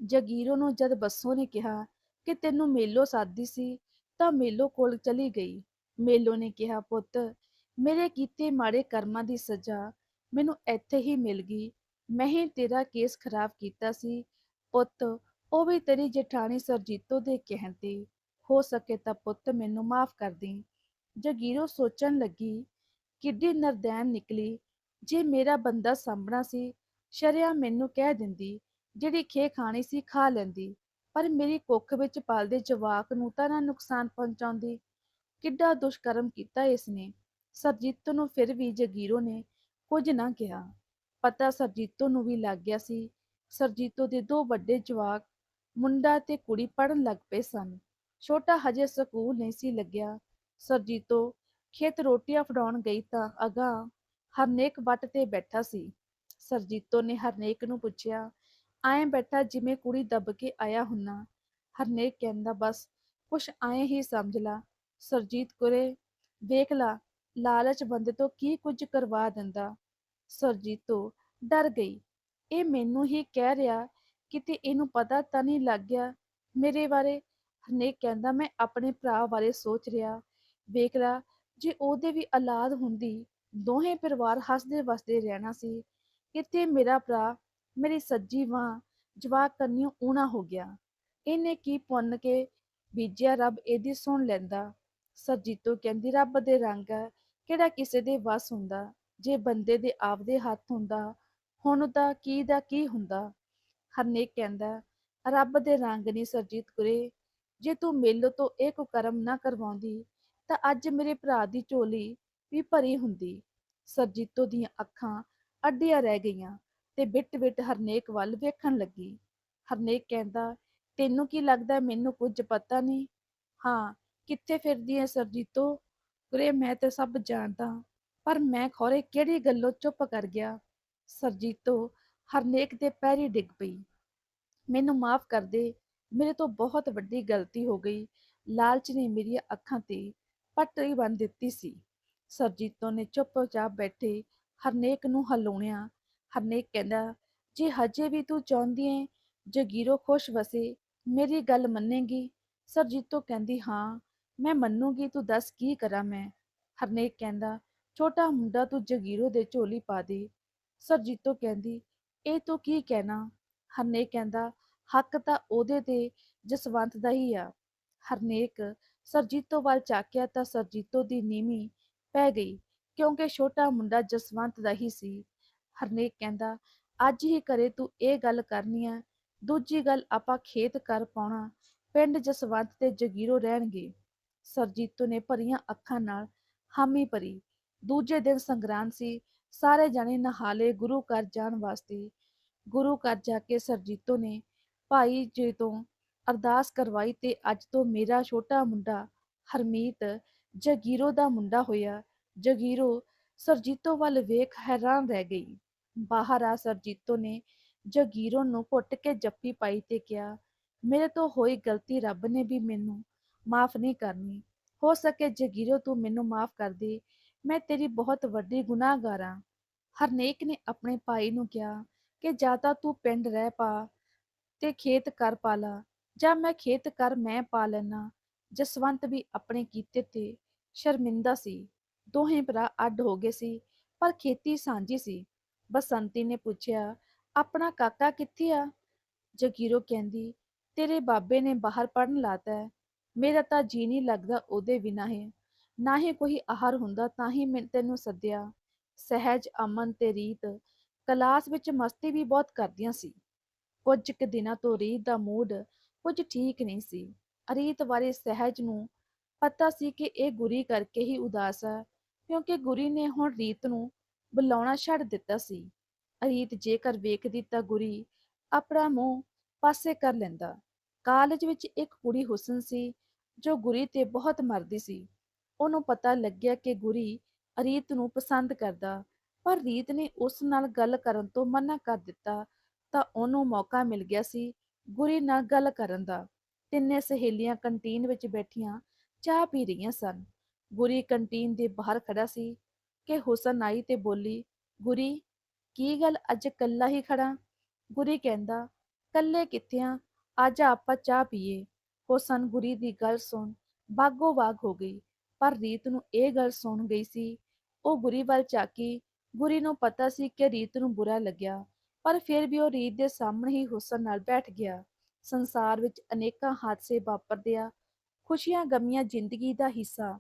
ਜਗੀਰੋ ਨੂੰ ਜਦ ਬੱਸੋ ਨੇ ਕਿਹਾ ਕਿ ਤੈਨੂੰ ਮੇਲੋ ਸਾਦੀ ਸੀ, ਤਾਂ ਮੇਲੋ ਕੋਲ ਚਲੀ ਗਈ। ਮੇਲੋ ਨੇ ਕਿਹਾ, ਪੁੱਤ, ਮੇਰੇ ਕੀਤੇ ਮਾੜੇ ਕਰਮਾਂ ਦੀ ਸਜ਼ਾ ਮੈਨੂੰ ਇੱਥੇ ਹੀ ਮਿਲ ਗਈ। ਮੈਂ ਹੀ ਤੇਰਾ ਕੇਸ ਖਰਾਬ ਕੀਤਾ ਸੀ। ਪੁੱਤ, ਉਹ ਵੀ ਤੇਰੀ ਜਠਾਣੀ ਸਰਜੀਤੋ ਦੇ ਕਹਿਣ ਤੇ। ਹੋ ਸਕੇ ਤਾਂ ਪੁੱਤ ਮੈਨੂੰ ਮਾਫ ਕਰ ਦੇ। ਜਗੀਰੋ ਸੋਚਣ ਲੱਗੀ, ਕਿੱਡੀ ਨਰਦੈਨ ਨਿਕਲੀ। ਜੇ ਮੇਰਾ ਬੰਦਾ ਸਾਂਭਣਾ ਸੀ, ਸ਼ਰਿਆ ਮੈਨੂੰ ਕਹਿ ਦਿੰਦੀ, ਜਿਹੜੀ ਖੇ ਖਾਣੀ ਸੀ ਖਾ ਲੈਂਦੀ। ਪਰ ਮੇਰੀ ਕੁੱਖ ਵਿੱਚ ਪਾਲਦੇ ਜਵਾਕ ਨੂੰ ਤਾਂ ਨਾ ਨੁਕਸਾਨ ਪਹੁੰਚਾਉਂਦੀ। ਕਿੱਡਾ ਦੁਸ਼ਕਰਮ ਕੀਤਾ ਇਸਨੇ। ਸਰਜੀਤੋ ਨੂੰ ਫਿਰ ਵੀ ਜਗੀਰੋ ਨੇ ਕੁਝ ਨਾ ਕਿਹਾ। ਪਤਾ ਸਰਜੀਤੋ ਨੂੰ ਵੀ ਲੱਗ ਗਿਆ ਸੀ, ਸਰਜੀਤੋ ਦੇ ਦੋ ਵੱਡੇ ਜਵਾਕ, ਮੁੰਡਾ ਤੇ ਕੁੜੀ ਪੜਨ ਲੱਗ ਪਏ ਸਨ। ਛੋਟਾ ਹਜੇ ਸਕੂਲ ਨਹੀਂ ਸੀ ਲੱਗਿਆ। ਸਰਜੀਤੋ ਖੇਤ ਰੋਟੀਆਂ ਫੜਾਉਣ ਗਈ ਤਾਂ ਅਗਾ ਹਰਨੇਕ ਵੱਟ ਤੇ ਬੈਠਾ ਸੀ। ਸਰਜੀਤੋ ਨੇ ਹਰਨੇਕ ਨੂੰ ਪੁੱਛਿਆ ਐਂ ਬੈਠਾ ਜਿਵੇਂ ਕੁੜੀ ਦੱਬ ਕੇ ਆਇਆ ਹੁੰਨਾ? ਹਰਨੇਕ ਕਹਿੰਦਾ, ਬਸ ਕੁਛ ਐਂ ਹੀ ਸਮਝ ਲਾ। ਸਰਜੀਤ ਕੁਰੇ ਵੇਖ ਲਾ, ਲਾਲਚ ਬੰਦੇ ਤੋਂ ਕੀ ਕੁਝ ਕਰਵਾ ਦਿੰਦਾ? ਸਰਜੀਤੋ ਡਰ ਗਈ। ਇਹ ਮੈਨੂੰ ਹੀ ਕਹਿ ਰਿਹਾ ਕਿਤੇ ਇਹਨੂੰ ਪਤਾ ਤਾਂ ਨਹੀਂ ਲੱਗ ਗਿਆ। ਮੇਰੇ ਬਾਰੇ ਹਰਨੇਕ ਕਹਿੰਦਾ ਮੈਂ ਆਪਣੇ ਭਰਾ ਬਾਰੇ ਸੋਚ ਰਿਹਾ। ਵੇਖ ਲਾ, ਜੇ ਉਹਦੇ ਵੀ ਔਲਾਦ ਹੁੰਦੀ, ਦੋਹੇ ਪਰਿਵਾਰ ਹੱਸਦੇ ਵਸਦੇ ਰਹਿਣਾ ਸੀ। ਕਿਤੇ ਮੇਰਾ ਭਰਾ ਮੇਰੀ ਸੱਜੀ ਵਾਂ ਜਵਾਕ ਕਰਨੀਓ ਊਣਾ ਹੋ ਗਿਆ। ਇਹਨੇ ਕੀ ਪੁੰਨ ਕੇ ਬੀਜਿਆ ਰੱਬ ਇਹਦੀ ਸੁਣ ਲੈਂਦਾ। ਸਰਜੀਤੋ ਕਹਿੰਦੀ, ਰੱਬ ਦੇ ਰੰਗ ਹੈ ਕਿਹੜਾ ਕਿਸੇ ਦੇ ਵਸ ਹੁੰਦਾ? ਜੇ ਬੰਦੇ ਦੇ ਆਪਦੇ ਹੱਥ ਹੁੰਦਾ, ਹੁਣ ਤਾਂ ਕੀ ਦਾ ਕੀ ਹੁੰਦਾ? ਹਰਨੇਕ ਕਹਿੰਦਾ, ਰੱਬ ਦੇ ਰੰਗ ਨਹੀਂ ਸਰਜੀਤ ਕੁਰੇ। ਜੇ ਤੂੰ ਮੇਲੋ ਤੋਂ ਇਹ ਕੁਕਰਮ ਨਾ ਕਰਵਾਉਂਦੀ, ਤਾਂ ਅੱਜ ਮੇਰੇ ਭਰਾ ਦੀ ਝੋਲੀ ਵੀ ਭਰੀ ਹੁੰਦੀ। ਸਰਜੀਤੋ ਦੀਆਂ ਅੱਖਾਂ ਅੱਡੀਆਂ ਰਹਿ ਗਈਆਂ ਤੇ ਬਿੱਟ ਬਿੱਟ ਹਰਨੇਕ ਵੱਲ ਵੇਖਣ ਲੱਗੀ। ਹਰਨੇਕ ਕਹਿੰਦਾ, ਤੈਨੂੰ ਕੀ ਲੱਗਦਾ, ਮੈਨੂੰ ਕੁਝ ਪਤਾ ਨਹੀਂ? ਹਾਂ ਕਿੱਥੇ ਫਿਰਦੀ ਐ ਸਰਜੀਤੋ ਕੁਰੇ ਮੈਂ ਤੇ ਸਭ ਜਾਣਦਾ, ਪਰ ਮੈਂ ਖੋਰੇ ਕਿਹੜੀ ਗੱਲੋਂ ਚੁੱਪ ਕਰ ਗਿਆ? ਸਰਜੀਤੋ ਹਰਨੇਕ ਦੇ ਪੈਰੀ ਡਿੱਗ ਪਈ। ਮੈਨੂੰ ਮਾਫ ਕਰ ਦੇ, ਮੇਰੇ ਤੋਂ ਬਹੁਤ ਵੱਡੀ ਗਲਤੀ ਹੋ ਗਈ। ਲਾਲਚ ਨੇ ਮੇਰੀਆਂ ਅੱਖਾਂ ਤੇ ਪੱਟਰੀ ਬੰਨ ਦਿੱਤੀ ਸੀ। ਸਰਜੀਤੋ ਨੇ ਚੁੱਪਚਾਪ ਬੈਠੇ ਹਰਨੇਕ ਨੂੰ ਹਲੂਣਿਆ ਹਰਨੇਕ ਕਹਿੰਦਾ, ਜੇ ਹਜੇ ਵੀ ਤੂੰ ਚਾਹੁੰਦੀ ਏ ਜਗੀਰੋ ਖੁਸ਼ ਵਸੇ, ਮੇਰੀ ਗੱਲ ਮੰਨੇਗੀ। ਸਰਜੀਤੋ ਕਹਿੰਦੀ, ਹਾਂ ਮੈਂ ਮੰਨੂਗੀ, ਤੂੰ ਦੱਸ ਕੀ ਕਰਾਂ ਮੈਂ? ਹਰਨੇਕ ਕਹਿੰਦਾ, ਛੋਟਾ ਮੁੰਡਾ ਤੂੰ ਜਗੀਰੋ ਦੇ ਝੋਲੀ ਪਾ ਦੇ। ਸਰਜੀਤੋ ਕਹਿੰਦੀ, ਇਹ ਤੂੰ ਕੀ ਕਹਿਣਾ? ਹਰਨੇਕ ਕਹਿੰਦਾ, ਹੱਕ ਤਾਂ ਉਹਦੇ ਤੇ, ਜਸਵੰਤ ਦਾ ਹੀ ਆ। ਹਰਨੇਕ, ਸਰਜੀਤੋ ਵੱਲ ਚਾਕਿਆ ਤਾਂ ਸਰਜੀਤੋ ਦੀ ਨੀਵੀਂ ਪੈ ਗਈ, ਕਿਉਂਕਿ ਛੋਟਾ ਮੁੰਡਾ ਜਸਵੰਤ ਦਾ ਹੀ ਸੀ। ਹਰਨੇਕ ਕਹਿੰਦਾ, ਅੱਜ ਹੀ ਕਰੇ ਤੂੰ ਇਹ ਗੱਲ ਕਰਨੀ ਆ, ਦੂਜੀ ਗੱਲ ਆਪਾਂ ਖੇਤ ਕਰ ਪਾਉਣਾ, ਪਿੰਡ ਜਸਵੰਤ ਤੇ ਜਗੀਰੋ ਰਹਿਣਗੇ। ਸਰਜੀਤੋ ਨੇ ਭਰੀਆਂ ਅੱਖਾਂ ਨਾਲ ਹਾਮੀ ਭਰੀ। ਦੂਜੇ ਦਿਨ ਸੰਗਰਾਂਦ ਸੀ। ਸਾਰੇ ਜਣੇ ਨਹਾਲੇ ਗੁਰੂ ਘਰ ਜਾਣ ਵਾਸਤੇ। ਗੁਰੂ ਘਰ ਜਾ ਕੇ ਸਰਜੀਤੋ ਨੇ ਭਾਈ ਜੀ ਤੋਂ ਅਰਦਾਸ ਕਰਵਾਈ ਤੇ ਅੱਜ ਤੋਂ ਮੇਰਾ ਛੋਟਾ ਮੁੰਡਾ ਹਰਮੀਤ ਜਗੀਰੋ ਦਾ ਮੁੰਡਾ ਹੋਇਆ। ਜਗੀਰੋ ਸਰਜੀਤੋ ਵੱਲ ਵੇਖ ਹੈਰਾਨ ਰਹਿ ਗਈ। ਬਾਹਰ ਆ ਸਰਜੀਤੋ ਨੇ ਜਗੀਰੋ ਨੂੰ ਘੁੱਟ ਕੇ ਜੱਫੀ ਪਾਈ ਤੇ ਕਿਹਾ, ਮੇਰੇ ਤੋਂ ਹੋਈ ਗਲਤੀ ਰੱਬ ਨੇ ਵੀ ਮੈਨੂੰ ਮਾਫ ਨਹੀਂ ਕਰਨੀ। ਹੋ ਸਕੇ ਜਗੀਰੋ, ਤੂੰ ਮੈਨੂੰ ਮਾਫ ਕਰ ਦੇ। ਮੈਂ ਤੇਰੀ ਬਹੁਤ ਵੱਡੀ ਗੁਨਾਹਗਾਰ ਹਾਂ ਹਰਨੇਕ ਨੇ ਆਪਣੇ ਭਾਈ ਨੂੰ ਕਿਹਾ ਕਿ ਜਾਂ ਤਾਂ ਤੂੰ ਪਿੰਡ ਰਹਿ ਪਾ ਤੇ ਖੇਤ ਕਰ ਪਾ ਲਾ ਜਾਂ ਮੈਂ ਖੇਤ ਕਰ ਮੈਂ ਪਾ ਲੈਣਾ ਜਸਵੰਤ ਵੀ ਆਪਣੇ ਕੀਤੇ ਤੇ ਸ਼ਰਮਿੰਦਾ ਸੀ। ਦੋਹੇ ਭਰਾ ਅੱਡ ਹੋ ਗਏ ਸੀ, ਪਰ ਖੇਤੀ ਸਾਂਝੀ ਸੀ। ਬਸੰਤੀ ਨੇ ਪੁੱਛਿਆ, ਆਪਣਾ ਕਾਕਾ ਕਿੱਥੇ ਆ? ਜਗੀਰੋ ਕਹਿੰਦੀ, ਤੇਰੇ ਬਾਬੇ ਨੇ ਬਾਹਰ ਪੜਨ ਲਾਤਾ ਹੈ। ਮੇਰਾ ਤਾਂ ਜੀ ਨਹੀਂ ਲੱਗਦਾ ਉਹਦੇ ਬਿਨਾ ਹੈ। ਨਾ ਹੀ ਕੋਈ ਆਹਾਰ ਹੁੰਦਾ, ਤਾਂ ਹੀ ਮੈਂ ਤੈਨੂੰ ਸੱਦਿਆ। ਸਹਿਜ, ਅਮਨ ਤੇ ਰੀਤ ਕਲਾਸ ਵਿੱਚ ਮਸਤੀ ਵੀ ਬਹੁਤ ਕਰਦੀਆਂ ਸੀ। ਕੁਝ ਕੁ ਦਿਨਾਂ ਤੋਂ ਰੀਤ ਦਾ ਮੂਡ ਕੁਝ ਠੀਕ ਨਹੀਂ ਸੀ। ਰੀਤ ਬਾਰੇ ਸਹਿਜ ਨੂੰ ਪਤਾ ਸੀ ਕਿ ਇਹ ਗੁਰੀ ਕਰਕੇ ਹੀ ਉਦਾਸ ਹੈ ਕਿਉਂਕਿ ਗੁਰੀ ਨੇ ਹੁਣ ਰੀਤ ਨੂੰ ਬੁਲਾਉਣਾ ਛੱਡ ਦਿੱਤਾ ਸੀ। ਰੀਤ ਜੇਕਰ ਵੇਖਦੀ ਤਾਂ ਗੁਰੀ ਆਪਣਾ ਮੂੰਹ ਪਾਸੇ ਕਰ ਲੈਂਦਾ। ਕਾਲਜ ਵਿੱਚ ਇੱਕ ਕੁੜੀ ਹੁਸਨ ਸੀ, ਜੋ ਗੁਰੀ ਤੇ ਬਹੁਤ ਮਰਦੀ ਸੀ। ਉਹਨੂੰ ਪਤਾ ਲੱਗਿਆ ਕਿ ਗੁਰੀ ਰੀਤ ਨੂੰ ਪਸੰਦ ਕਰਦਾ, ਪਰ ਰੀਤ ਨੇ ਉਸ ਨਾਲ ਗੱਲ ਕਰਨ ਤੋਂ ਮਨਾ ਕਰ ਦਿੱਤਾ, ਤਾਂ ਉਹਨੂੰ ਮੌਕਾ ਮਿਲ ਗਿਆ ਸੀ ਗੁਰੀ ਨਾਲ ਗੱਲ ਕਰਨ ਦਾ। ਤਿੰਨੇ ਸਹੇਲੀਆਂ ਕੰਟੀਨ ਵਿੱਚ ਬੈਠੀਆਂ ਚਾਹ ਪੀ ਰਹੀਆਂ ਸਨ। ਗੁਰੀ ਕੰਟੀਨ ਦੇ ਬਾਹਰ ਖੜਾ ਸੀ ਕਿ ਹੁਸਨ ਆਈ ਤੇ ਬੋਲੀ, ਗੁਰੀ, ਕੀ ਗੱਲ ਅੱਜ ਕੱਲਾ ਹੀ ਖੜਾ ਗੁਰੀ ਕਹਿੰਦਾ ਕੱਲੇ ਕਿੱਥੇ ਆ? ਅੱਜ ਆਪਾਂ ਚਾਹ ਪੀਏ। ਹੁਸਨ ਗੁਰੀ ਦੀ ਗੱਲ ਸੁਣ, ਬਾਗੋ ਬਾਗ ਹੋ ਗਈ। ਪਰ ਰੀਤ ਨੂੰ ਇਹ ਗੱਲ ਸੁਣ ਗਈ ਸੀ, ਉਹ ਗੁਰੀ ਵੱਲ ਝਾਕੀ। ਗੁਰੀ ਨੂੰ ਪਤਾ ਸੀ ਕਿ ਰੀਤ ਨੂੰ ਬੁਰਾ ਲੱਗਿਆ, ਪਰ ਫਿਰ ਵੀ ਉਹ ਰੀਤ ਦੇ ਸਾਹਮਣੇ ਹੀ ਹੁਸਨ ਨਾਲ ਬੈਠ ਗਿਆ। ਸੰਸਾਰ ਵਿੱਚ ਅਨੇਕਾਂ ਹਾਦਸੇ ਵਾਪਰਦੇ ਆ, ਖੁਸ਼ੀਆਂ ਗਮੀਆਂ ਜ਼ਿੰਦਗੀ ਦਾ ਹਿੱਸਾ।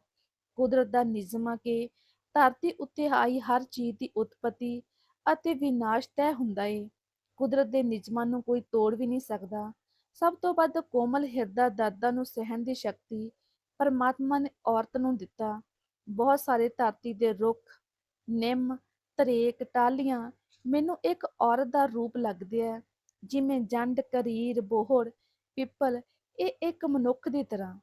ਕੁਦਰਤ ਦਾ ਨਿਯਮ ਆ ਕਿ ਧਰਤੀ ਉੱਤੇ ਆਈ ਹਰ ਚੀਜ਼ ਦੀ ਉਤਪਤੀ ਅਤੇ ਵਿਨਾਸ਼ ਤੈਅ ਹੁੰਦਾ ਏ। ਕੁਦਰਤ ਦੇ ਨਿਯਮਾਂ ਨੂੰ ਕੋਈ ਤੋੜ ਵੀ ਨਹੀਂ ਸਕਦਾ। ਸਭ ਤੋਂ ਵੱਧ ਕੋਮਲ ਹਿਰਦਾ ਦਰਦਾਂ ਨੂੰ ਸਹਿਣ ਦੀ ਸ਼ਕਤੀ ਪਰਮਾਤਮਾ ਨੇ ਔਰਤ ਨੂੰ ਦਿੱਤਾ। ਬਹੁਤ ਸਾਰੇ ਧਰਤੀ ਦੇ ਰੁੱਖ, ਨਿੰਮ, ਤਰੇਕ, ਟਾਹਲੀਆਂ ਮੈਨੂੰ ਇੱਕ ਔਰਤ ਦਾ ਰੂਪ ਲੱਗਦੇ ਆ, ਜਿਵੇਂ ਜੰਡ, ਕਰੀਰ, ਬੋਹੜ, ਪਿੱਪਲ, ਇਹ ਇੱਕ ਮਨੁੱਖ ਦੀ ਤਰ੍ਹਾਂ।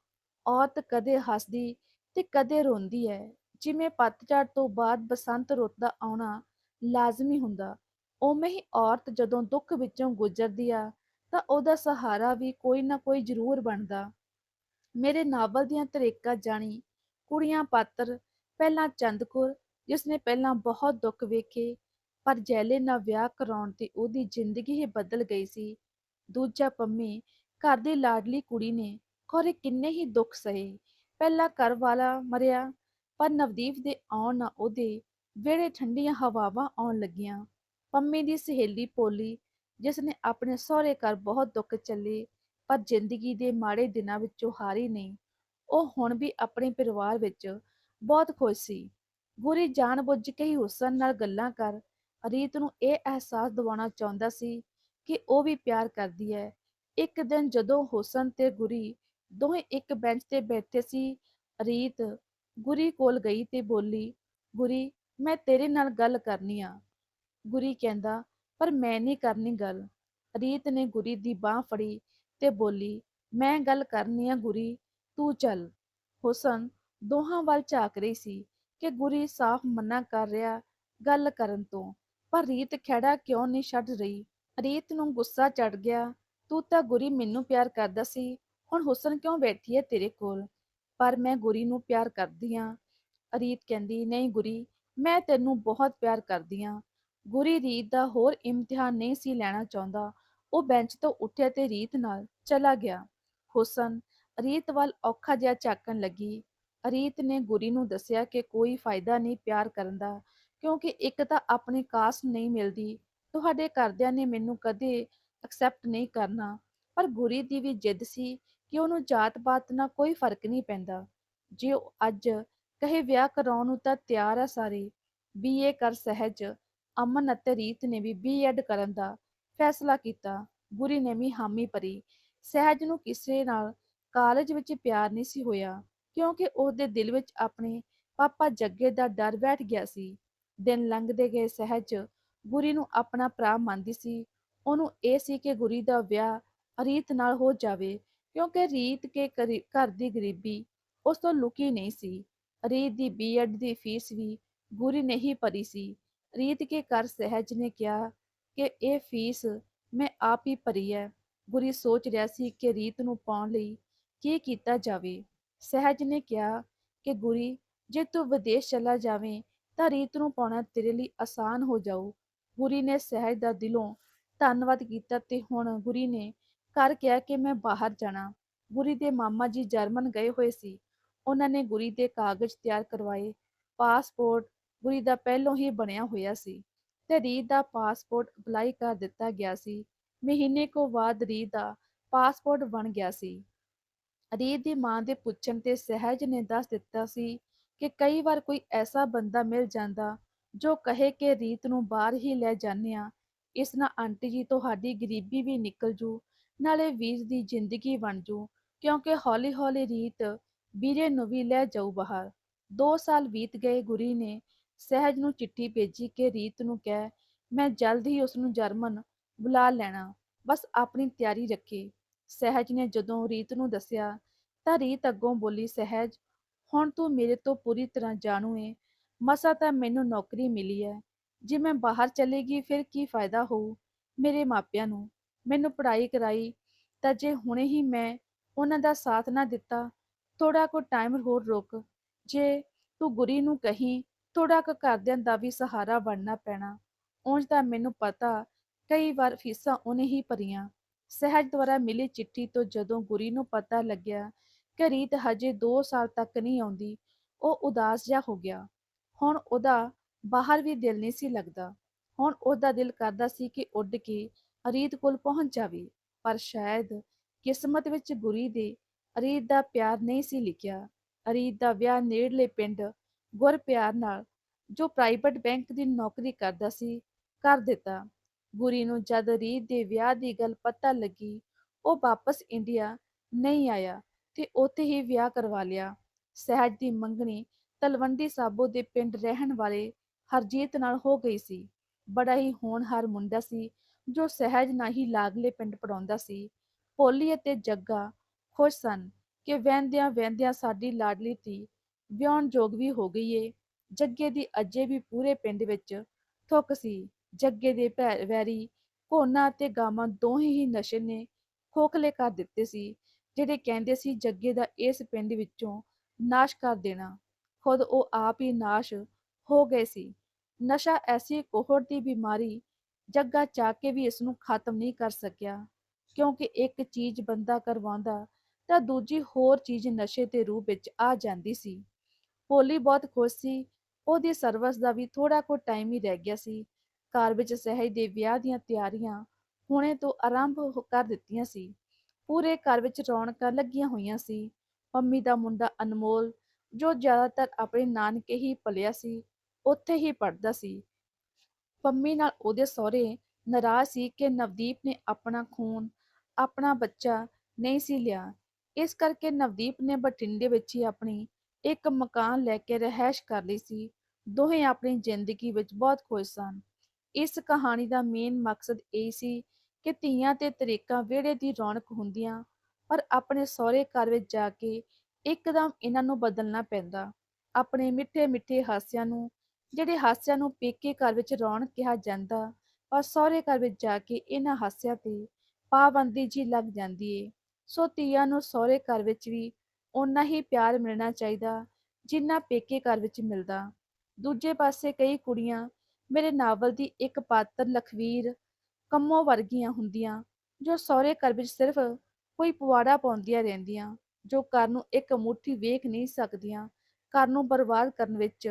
ਔਰਤ ਕਦੇ ਹੱਸਦੀ ਤੇ ਕਦੇ ਰੋਂਦੀ ਹੈ, ਜਿਵੇਂ ਪਤਝੜ ਤੋਂ ਬਾਅਦ ਬਸੰਤ ਰੁੱਤ ਦਾ ਆਉਣਾ ਲਾਜ਼ਮੀ ਹੁੰਦਾ। ਉਵੇਂ ਹੀ ਔਰਤ ਜਦੋਂ ਦੁੱਖ ਵਿੱਚੋਂ ਗੁਜ਼ਰਦੀ ਆ ਤਾਂ ਉਹਦਾ ਸਹਾਰਾ ਵੀ ਕੋਈ ਨਾ ਕੋਈ ਜ਼ਰੂਰ ਬਣਦਾ। ਮੇਰੇ ਨਾਵਲ ਦੀਆਂ ਤਰੇਕਾਂ ਜਾਣੀ ਕੁੜੀਆਂ ਪਾਤਰ, ਪਹਿਲਾਂ ਚੰਦਕੁਰ ਜਿਸਨੇ ਪਹਿਲਾਂ ਬਹੁਤ ਦੁੱਖ ਵੇਖੇ, ਪਰ ਜੈਲੇ ਨਾਲ ਵਿਆਹ ਕਰਾਉਣ ਤੇ ਉਹਦੀ ਜ਼ਿੰਦਗੀ ਹੀ ਬਦਲ ਗਈ ਸੀ। ਦੂਜਾ ਪੰਮੀ, ਘਰ ਦੀ ਲਾਡਲੀ ਕੁੜੀ ਨੇ, ਖੋਰੇ ਕਿੰਨੇ ਹੀ ਦੁੱਖ ਸਹੇ। ਪਹਿਲਾ ਘਰ ਵਾਲਾ ਮਰਿਆ, ਪਰ ਨਵਦੀਪ ਦੇ ਆਉਣ ਨਾਲ ਉਹਦੇ ਵਿਹੜੇ ਠੰਡੀਆਂ ਹਵਾਵਾਂ ਆਉਣ ਲੱਗੀਆਂ। ਪੰਮੀ ਦੀ ਸਹੇਲੀ ਪੋਲੀ ਜਿਸ ਨੇ ਆਪਣੇ ਸਹੁਰੇ ਘਰ ਬਹੁਤ ਦੁੱਖ ਚੱਲੇ ਪਰ ਜ਼ਿੰਦਗੀ ਦੇ ਮਾੜੇ ਦਿਨਾਂ ਵਿੱਚੋਂ ਹਾਰੀ ਨਹੀਂ। ਉਹ ਹੁਣ ਵੀ ਆਪਣੇ ਪਰਿਵਾਰ ਵਿੱਚ ਬਹੁਤ ਖੁਸ਼ ਸੀ। ਗੁਰੀ ਜਾਣਬੁੱਝ ਕੇ ਹੀ ਹੁਸਨ ਨਾਲ ਗੱਲਾਂ ਕਰ, ਰੀਤ ਨੂੰ ਇਹ ਅਹਿਸਾਸ ਦਿਵਾਉਣਾ ਚਾਹੁੰਦਾ ਸੀ ਕਿ ਉਹ ਵੀ ਪਿਆਰ ਕਰਦੀ ਹੈ। ਇੱਕ ਦਿਨ ਜਦੋਂ ਹੁਸਨ ਤੇ ਗੁਰੀ ਦੋਵੇਂ ਇੱਕ ਬੈਂਚ ਤੇ ਬੈਠੇ ਸੀ, ਰੀਤ ਗੁਰੀ ਕੋਲ ਗਈ ਤੇ ਬੋਲੀ, ਗੁਰੀ, ਮੈਂ ਤੇਰੇ ਨਾਲ ਗੱਲ ਕਰਨੀ ਆ। ਗੁਰੀ ਕਹਿੰਦਾ ਪਰ ਮੈਂ ਨਹੀਂ ਕਰਨੀ ਗੱਲ। ਰੀਤ ਨੇ ਗੁਰੀ ਦੀ ਬਾਹ ਫੜੀ ਤੇ ਬੋਲੀ, ਮੈਂ ਗੱਲ ਕਰਨੀ ਆ ਗੁਰੀ, ਤੂੰ ਚੱਲ। ਹੁਸਨ ਦੋਹਾਂ ਵੱਲ ਝਾਕ ਰਹੀ ਸੀ ਕਿ ਗੁਰੀ ਸਾਫ਼ ਮਨਾ ਕਰ ਰਿਹਾ ਗੱਲ ਕਰਨ ਤੋਂ, ਪਰ ਰੀਤ ਖੜਾ ਕਿਉਂ ਨਹੀਂ ਛੱਡ ਰਹੀ? ਰੀਤ ਨੂੰ ਗੁੱਸਾ ਚੜ ਗਿਆ, ਤੂੰ ਤਾਂ ਗੁਰੀ ਮੈਨੂੰ ਪਿਆਰ ਕਰਦਾ ਸੀ, ਹੁਣ ਹੁਸਨ ਕਿਉਂ ਬੈਠੀ ਹੈ ਤੇਰੇ ਕੋਲ? ਪਰ ਮੈਂ ਗੁਰੀ ਨੂੰ ਪਿਆਰ ਕਰਦੀ ਆ। ਰੀਤ ਕਹਿੰਦੀ, ਨਹੀਂ ਗੁਰੀ, ਮੈਂ ਤੈਨੂੰ ਬਹੁਤ ਪਿਆਰ ਕਰਦੀ ਆਂ। ਗੁਰੀ ਰੀਤ ਦਾ ਹੋਰ ਇਮਤਿਹਾਨ ਨਹੀਂ ਸੀ ਲੈਣਾ ਚਾਹੁੰਦਾ। ਉਹ ਬੈਂਚ ਤੋਂ ਉੱਠਿਆ ਤੇ ਰੀਤ ਨਾਲ ਚਲਾ ਗਿਆ। ਹੁਸਨ ਰੀਤ ਵੱਲ ਔਖਾ ਜਿਹਾ ਝਾਕਣ ਲੱਗੀ। ਰੀਤ ਨੇ ਗੁਰੀ ਨੂੰ ਦੱਸਿਆ ਕਿ ਕੋਈ ਫਾਇਦਾ ਨਹੀਂ ਪਿਆਰ ਕਰਨ ਦਾ, ਕਿਉਂਕਿ ਇੱਕ ਤਾਂ ਆਪਣੀ ਕਾਸਟ ਨਹੀਂ ਮਿਲਦੀ। ਤੁਹਾਡੇ ਘਰਦਿਆਂ ਨੇ ਮੈਨੂੰ ਕਦੇ ਐਕਸੈਪਟ ਨਹੀਂ ਕਰਨਾ। ਪਰ ਗੁਰੀ ਦੀ ਵੀ ਜਿੱਦ ਸੀ ਕਿ ਉਹਨੂੰ ਜਾਤ-ਪਾਤ ਨਾਲ ਕੋਈ ਫ਼ਰਕ ਨਹੀਂ ਪੈਂਦਾ। ਜੇ ਉਹ ਅੱਜ ਕਹੇ ਵਿਆਹ ਕਰਾਉਣ ਨੂੰ ਤਾਂ ਤਿਆਰ ਆ ਸਾਰੇ। ਬੀਏ ਕਰ ਸਹਿਜ। ਅਮਨ ਅਤੇ ਰੀਤ ਨੇ ਵੀ ਬੀਐਡ ਕਰਨ ਦਾ ਫੈਸਲਾ ਕੀਤਾ। ਗੁਰੀ ਨੇ ਵੀ ਹਾਮੀ ਭਰੀ। ਸਹਿਜ ਨੂੰ ਕਿਸੇ ਨਾਲ ਕਾਲਜ ਵਿੱਚ ਪਿਆਰ ਨਹੀਂ ਸੀ ਹੋਇਆ, ਕਿਉਂਕਿ ਉਹਦੇ ਦਿਲ ਵਿੱਚ ਆਪਣੇ ਪਾਪਾ ਜੱਗੇ ਦਾ ਡਰ ਬੈਠ ਗਿਆ ਸੀ। ਦਿਨ ਲੰਘਦੇ ਗਏ ਸਹਿਜ ਗੁਰੀ ਨੂੰ ਆਪਣਾ ਭਰਾ ਮੰਨਦੀ ਸੀ। ਉਹਨੂੰ ਇਹ ਸੀ ਕਿ ਗੁਰੀ ਦਾ ਵਿਆਹ ਰੀਤ ਨਾਲ ਹੋ ਜਾਵੇ, ਕਿਉਂਕਿ ਰੀਤ ਕੇ ਕਰੀ- ਘਰ ਦੀ ਗਰੀਬੀ ਉਸ ਤੋਂ ਲੁਕੀ ਨਹੀਂ ਸੀ। ਰੀਤ ਦੀ ਬੀਐਡ ਦੀ ਫੀਸ ਵੀ ਗੁਰੀ ਨੇ ਹੀ ਭਰੀ ਸੀ। ਰੀਤ ਕੇ ਘਰ ਸਹਿਜ ਨੇ ਕਿਹਾ ਕਿ ਇਹ ਫੀਸ ਮੈਂ ਆਪ ਹੀ ਭਰੀ ਹੈ ਗੁਰੀ ਸੋਚ ਰਿਹਾ ਸੀ ਕਿ ਰੀਤ ਨੂੰ ਪਾਉਣ ਲਈ ਕੀ ਕੀਤਾ ਜਾਵੇ। ਸਹਿਜ ਨੇ ਕਿਹਾ ਕਿ, ਗੁਰੀ, ਜੇ ਤੂੰ ਵਿਦੇਸ਼ ਚਲਾ ਜਾਵੇਂ ਤਾਂ ਰੀਤ ਨੂੰ ਪਾਉਣਾ ਤੇਰੇ ਲਈ ਆਸਾਨ ਹੋ ਜਾਊ। ਗੁਰੀ ਨੇ ਸਹਿਜ ਦਾ ਦਿਲੋਂ ਧੰਨਵਾਦ ਕੀਤਾ ਤੇ ਹੁਣ ਗੁਰੀ ਨੇ ਘਰ ਕਿਹਾ ਕਿ ਮੈਂ ਬਾਹਰ ਜਾਣਾ। ਗੁਰੀ ਦੇ ਮਾਮਾ ਜੀ ਜਰਮਨ ਗਏ ਹੋਏ ਸੀ। ਉਹਨਾਂ ਨੇ ਗੁਰੀ ਦੇ ਕਾਗਜ਼ ਤਿਆਰ ਕਰਵਾਏ, ਪਾਸਪੋਰਟ ਗੁਰੀ ਦਾ ਪਹਿਲੋਂ ਹੀ ਬਣਿਆ ਹੋਇਆ ਸੀ ਤੇ ਰੀਤ ਦਾ ਪਾਸਪੋਰਟ ਅਪਲਾਈ ਕਰ ਦਿੱਤਾ ਗਿਆ ਸੀ। ਮਹੀਨੇ ਕੋ ਬਾਅਦ ਰੀਤ ਦਾ ਪਾਸਪੋਰਟ ਬਣ ਗਿਆ ਸੀ। ਰੀਤ ਦੀ ਮਾਂ ਦੇ ਪੁੱਛਣ ਤੇ ਸਹਿਜ ਨੇ ਦੱਸ ਦਿੱਤਾ ਸੀ ਕਿ ਕਈ ਵਾਰ ਕੋਈ ਐਸਾ ਬੰਦਾ ਮਿਲ ਜਾਂਦਾ ਜੋ ਕਹੇ ਕਿ ਰੀਤ ਨੂੰ ਬਾਹਰ ਹੀ ਲੈ ਜਾਂਦੇ ਆ ਇਸ ਨਾਲ ਆਂਟੀ ਜੀ ਤੁਹਾਡੀ ਗਰੀਬੀ ਵੀ ਨਿਕਲ ਜੂ, ਨਾਲੇ ਵੀਰ ਦੀ ਜ਼ਿੰਦਗੀ ਬਣ ਜੂ, ਕਿਉਂਕਿ ਹੌਲੀ ਹੌਲੀ ਰੀਤ ਵੀਰੇ ਨੂੰ ਵੀ ਲੈ ਜਾਊ ਬਾਹਰ। 2 ਸਾਲ ਬੀਤ ਗਏ ਗੁਰੀ ਨੇ ਸਹਿਜ ਨੂੰ ਚਿੱਠੀ ਭੇਜੀ ਕਿ ਰੀਤ ਨੂੰ ਕਹਿ, ਮੈਂ ਜਲਦ ਹੀ ਉਸ ਨੂੰ ਜਰਮਨ ਬੁਲਾ ਲੈਣਾ, ਬਸ ਆਪਣੀ ਤਿਆਰੀ ਰੱਖੀ। ਸਹਿਜ ਨੇ ਜਦੋਂ ਰੀਤ ਨੂੰ ਦੱਸਿਆ, ਤਾਂ ਰੀਤ ਅੱਗੋਂ ਬੋਲੀ, ਸਹਿਜ, ਹੁਣ ਤੂੰ ਮੇਰੇ ਤੋਂ ਪੂਰੀ ਤਰ੍ਹਾਂ ਜਾਣੂ ਏ ਮਸਾ ਤਾਂ ਮੈਨੂੰ ਨੌਕਰੀ ਮਿਲੀ ਹੈ ਜੇ ਮੈਂ ਬਾਹਰ ਚਲੇਗੀ, ਫਿਰ ਕੀ ਫਾਇਦਾ ਹੋਊ ਮੇਰੇ ਮਾਪਿਆਂ ਨੂੰ? ਮੈਨੂੰ ਪੜ੍ਹਾਈ ਕਰਾਈ, ਤਾਂ ਜੇ ਹੁਣੇ ਹੀ ਮੈਂ ਉਹਨਾਂ ਦਾ ਸਾਥ ਨਾ ਦਿੱਤਾ ਥੋੜਾ ਕੁ ਟਾਈਮ ਹੋਰ ਰੁਕ। ਜੇ ਤੂੰ ਗੁਰੀ ਨੂੰ ਕਹੀਂ ਥੋੜਾ ਕੁ ਘਰਦਿਆਂ ਦਾ ਵੀ ਸਹਾਰਾ ਬਣਨਾ ਪੈਣਾ। ਉਂਝ ਤਾਂ ਮੈਨੂੰ ਪਤਾ ਕਈ ਵਾਰ ਫੀਸਾਂ ਉਹਨੇ ਹੀ ਭਰੀਆਂ। ਸਹਿਜ ਦੁਆਰਾ ਮਿਲੀ ਚਿੱਠੀ ਤੋਂ ਜਦੋਂ ਗੁਰੀ ਨੂੰ ਪਤਾ ਲੱਗਿਆ ਕਿ ਰੀਤ ਹਜੇ 2 ਸਾਲ ਤੱਕ ਨਹੀਂ ਆਉਂਦੀ, ਉਹ ਉਦਾਸ ਜਿਹਾ ਹੋ ਗਿਆ। ਹੁਣ ਉਹਦਾ ਬਾਹਰ ਵੀ ਦਿਲ ਨਹੀਂ ਸੀ ਲੱਗਦਾ। ਹੁਣ ਉਹਦਾ ਦਿਲ ਕਰਦਾ ਸੀ ਕਿ ਉੱਡ ਕੇ ਰੀਤ ਕੋਲ ਪਹੁੰਚ ਜਾਵੇ, ਪਰ ਸ਼ਾਇਦ ਕਿਸਮਤ ਵਿੱਚ ਗੁਰੀ ਦੇ ਰੀਤ ਦਾ ਪਿਆਰ ਨਹੀਂ ਸੀ ਲਿਖਿਆ। ਰੀਤ ਦਾ ਵਿਆਹ ਨੇੜਲੇ ਪਿੰਡ ਗੁਰ ਪਿਆਰ ਨਾਲ, ਜੋ ਪ੍ਰਾਈਵੇਟ ਬੈਂਕ ਦੀ ਨੌਕਰੀ ਕਰਦਾ ਸੀ, ਕਰ ਦਿੱਤਾ। ਗੁਰੀ ਨੂੰ ਜਦ ਰੀਤ ਦੇ ਵਿਆਹ ਦੀ ਗੱਲ ਪਤਾ ਲੱਗੀ, ਉਹ ਵਾਪਸ ਇੰਡੀਆ ਨਹੀਂ ਆਇਆ ਤੇ ਉੱਥੇ ਹੀ ਵਿਆਹ ਕਰਵਾ ਲਿਆ। ਸਹਿਜ ਦੀ ਮੰਗਣੀ ਤਲਵੰਡੀ ਸਾਬੋ ਦੇ ਪਿੰਡ ਰਹਿਣ ਵਾਲੇ ਹਰਜੀਤ ਨਾਲ ਹੋ ਗਈ ਸੀ। ਬੜਾ ਹੀ ਹੋਣਹਾਰ ਮੁੰਡਾ ਸੀ, ਜੋ ਸਹਿਜ ਨਾਲ ਹੀ ਲਾਗਲੇ ਪਿੰਡ ਪੜਾਉਂਦਾ ਸੀ। ਪੋਲੀ ਅਤੇ ਜੱਗਾ ਖੁਸ਼ ਸਨ ਕਿ ਵਹਿੰਦਿਆਂ ਵਹਿੰਦਿਆਂ ਸਾਡੀ ਲਾਡਲੀ ਧੀ ਵਿਆਹੁਣਯੋਗ ਵੀ ਹੋ ਗਈ ਏ। ਜੱਗੇ ਦੀ ਅਜੇ ਵੀ ਪੂਰੇ ਪਿੰਡ ਵਿੱਚ ਥੁੱਕ ਸੀ। ਜੱਗੇ ਦੇ ਭੈ- ਵੈਰੀ ਕੋਨਾ ਅਤੇ ਗਾਮਾ ਦੋਹੇ ਹੀ ਨਸ਼ੇ ਨੇ ਖੋਖਲੇ ਕਰ ਦਿੱਤੇ ਸੀ, ਜਿਹੜੇ ਕਹਿੰਦੇ ਸੀ ਜੱਗੇ ਦਾ ਇਸ ਪਿੰਡ ਵਿੱਚੋਂ ਨਾਸ਼ ਕਰ ਦੇਣਾ। ਖੁਦ ਉਹ ਆਪ ਹੀ ਨਾਸ਼ ਹੋ ਗਏ ਸੀ। ਨਸ਼ਾ ਐਸੀ ਕੋਹੜ ਦੀ ਬਿਮਾਰੀ ਜੱਗਾ ਚਾਹ ਕੇ ਵੀ ਇਸ ਨੂੰ ਖਤਮ ਨਹੀਂ ਕਰ ਸਕਿਆ, ਕਿਉਂਕਿ ਇੱਕ ਚੀਜ਼ ਬੰਦਾ ਕਰਵਾਉਂਦਾ ਤਾਂ ਦੂਜੀ ਹੋਰ ਚੀਜ਼ ਨਸ਼ੇ ਦੇ ਰੂਪ ਵਿੱਚ ਆ ਜਾਂਦੀ ਸੀ। ਭੋਲੀ ਬਹੁਤ ਖੁਸ਼ ਸੀ। ਉਹਦੀ ਸਰਵਿਸ ਦਾ ਵੀ ਥੋੜਾ ਕੁ ਟਾਈਮ ਹੀ ਰਹਿ ਗਿਆ ਸੀ। ਘਰ ਵਿੱਚ ਸਹਿਜ ਦੇ ਵਿਆਹ ਦੀਆਂ ਤਿਆਰੀਆਂ ਹੁਣੇ ਤੋਂ ਆਰੰਭ ਕਰ ਦਿੱਤੀਆਂ ਸੀ। ਪੂਰੇ ਘਰ ਵਿੱਚ ਰੌਣਕਾਂ ਲੱਗੀਆਂ ਹੋਈਆਂ ਸੀ। ਪੰਮੀ ਦਾ ਮੁੰਡਾ ਅਨਮੋਲ, ਜੋ ਜ਼ਿਆਦਾਤਰ ਆਪਣੇ ਨਾਨਕੇ ਹੀ ਪਲਿਆ ਸੀ, ਉੱਥੇ ਹੀ ਪੜਦਾ ਸੀ। ਪੰਮੀ ਨਾਲ ਉਹਦੇ ਸਹੁਰੇ ਨਾਰਾਜ਼ ਸੀ ਕਿ ਨਵਦੀਪ ਨੇ ਆਪਣਾ ਖੂਨ, ਆਪਣਾ ਬੱਚਾ ਨਹੀਂ ਸੀ ਲਿਆ। ਇਸ ਕਰਕੇ ਨਵਦੀਪ ਨੇ ਬਠਿੰਡੇ ਵਿੱਚ ਹੀ ਆਪਣੀ ਇੱਕ ਮਕਾਨ ਲੈ ਕੇ ਰਹਿائش ਕਰ ਲਈ ਸੀ। ਦੋਹੇ ਆਪਣੀ ਜ਼ਿੰਦਗੀ ਵਿੱਚ ਬਹੁਤ ਖੁਸ਼ ਸਨ। ਇਸ ਕਹਾਣੀ ਦਾ ਮੇਨ ਮਕਸਦ ਇਹ ਸੀ ਕਿ ਧੀਆਂ ਤੇ ਤਰੀਕਾਂ ਵਿਹੜੇ ਦੀ ਰੌਣਕ ਹੁੰਦੀਆਂ, ਪਰ ਆਪਣੇ ਸਹੁਰੇ ਘਰ ਵਿੱਚ ਜਾ ਕੇ ਇੱਕਦਮ ਇਹਨਾਂ ਨੂੰ ਬਦਲਣਾ ਪੈਂਦਾ। ਆਪਣੇ ਮਿੱਠੇ ਮਿੱਠੇ ਹਾਸਿਆਂ ਨੂੰ, ਜਿਹੜੇ ਹਾਸਿਆਂ ਨੂੰ ਪੇਕੇ ਘਰ ਵਿੱਚ ਰੌਣਕ ਕਿਹਾ ਜਾਂਦਾ, ਪਰ ਸਹੁਰੇ ਘਰ ਵਿੱਚ ਜਾ ਕੇ ਇਹਨਾਂ ਹਾਸਿਆਂ ਤੇ ਪਾਬੰਦੀ ਜੀ ਲੱਗ ਜਾਂਦੀ ਏ। ਸੋ ਧੀਆਂ ਨੂੰ ਸਹੁਰੇ ਘਰ ਵਿੱਚ ਵੀ ਓਨਾ ਹੀ ਪਿਆਰ ਮਿਲਣਾ ਚਾਹੀਦਾ, ਜਿੰਨਾ ਪੇਕੇ ਘਰ ਵਿੱਚ ਮਿਲਦਾ। ਦੂਜੇ ਪਾਸੇ ਕਈ ਕੁੜੀਆਂ ਮੇਰੇ ਨਾਵਲ ਦੀ ਇੱਕ ਪਾਤਰ ਲਖਵੀਰ ਕੰਮੋ ਵਰਗੀਆਂ ਹੁੰਦੀਆਂ, ਜੋ ਸਹੁਰੇ ਘਰ ਵਿੱਚ ਸਿਰਫ ਕੋਈ ਪੁਆੜਾ ਪਾਉਂਦੀਆਂ ਰਹਿੰਦੀਆਂ, ਜੋ ਘਰ ਨੂੰ ਇੱਕ ਮੁੱਠੀ ਵੇਖ ਨਹੀਂ ਸਕਦੀਆਂ, ਘਰ ਨੂੰ ਬਰਬਾਦ ਕਰਨ ਵਿੱਚ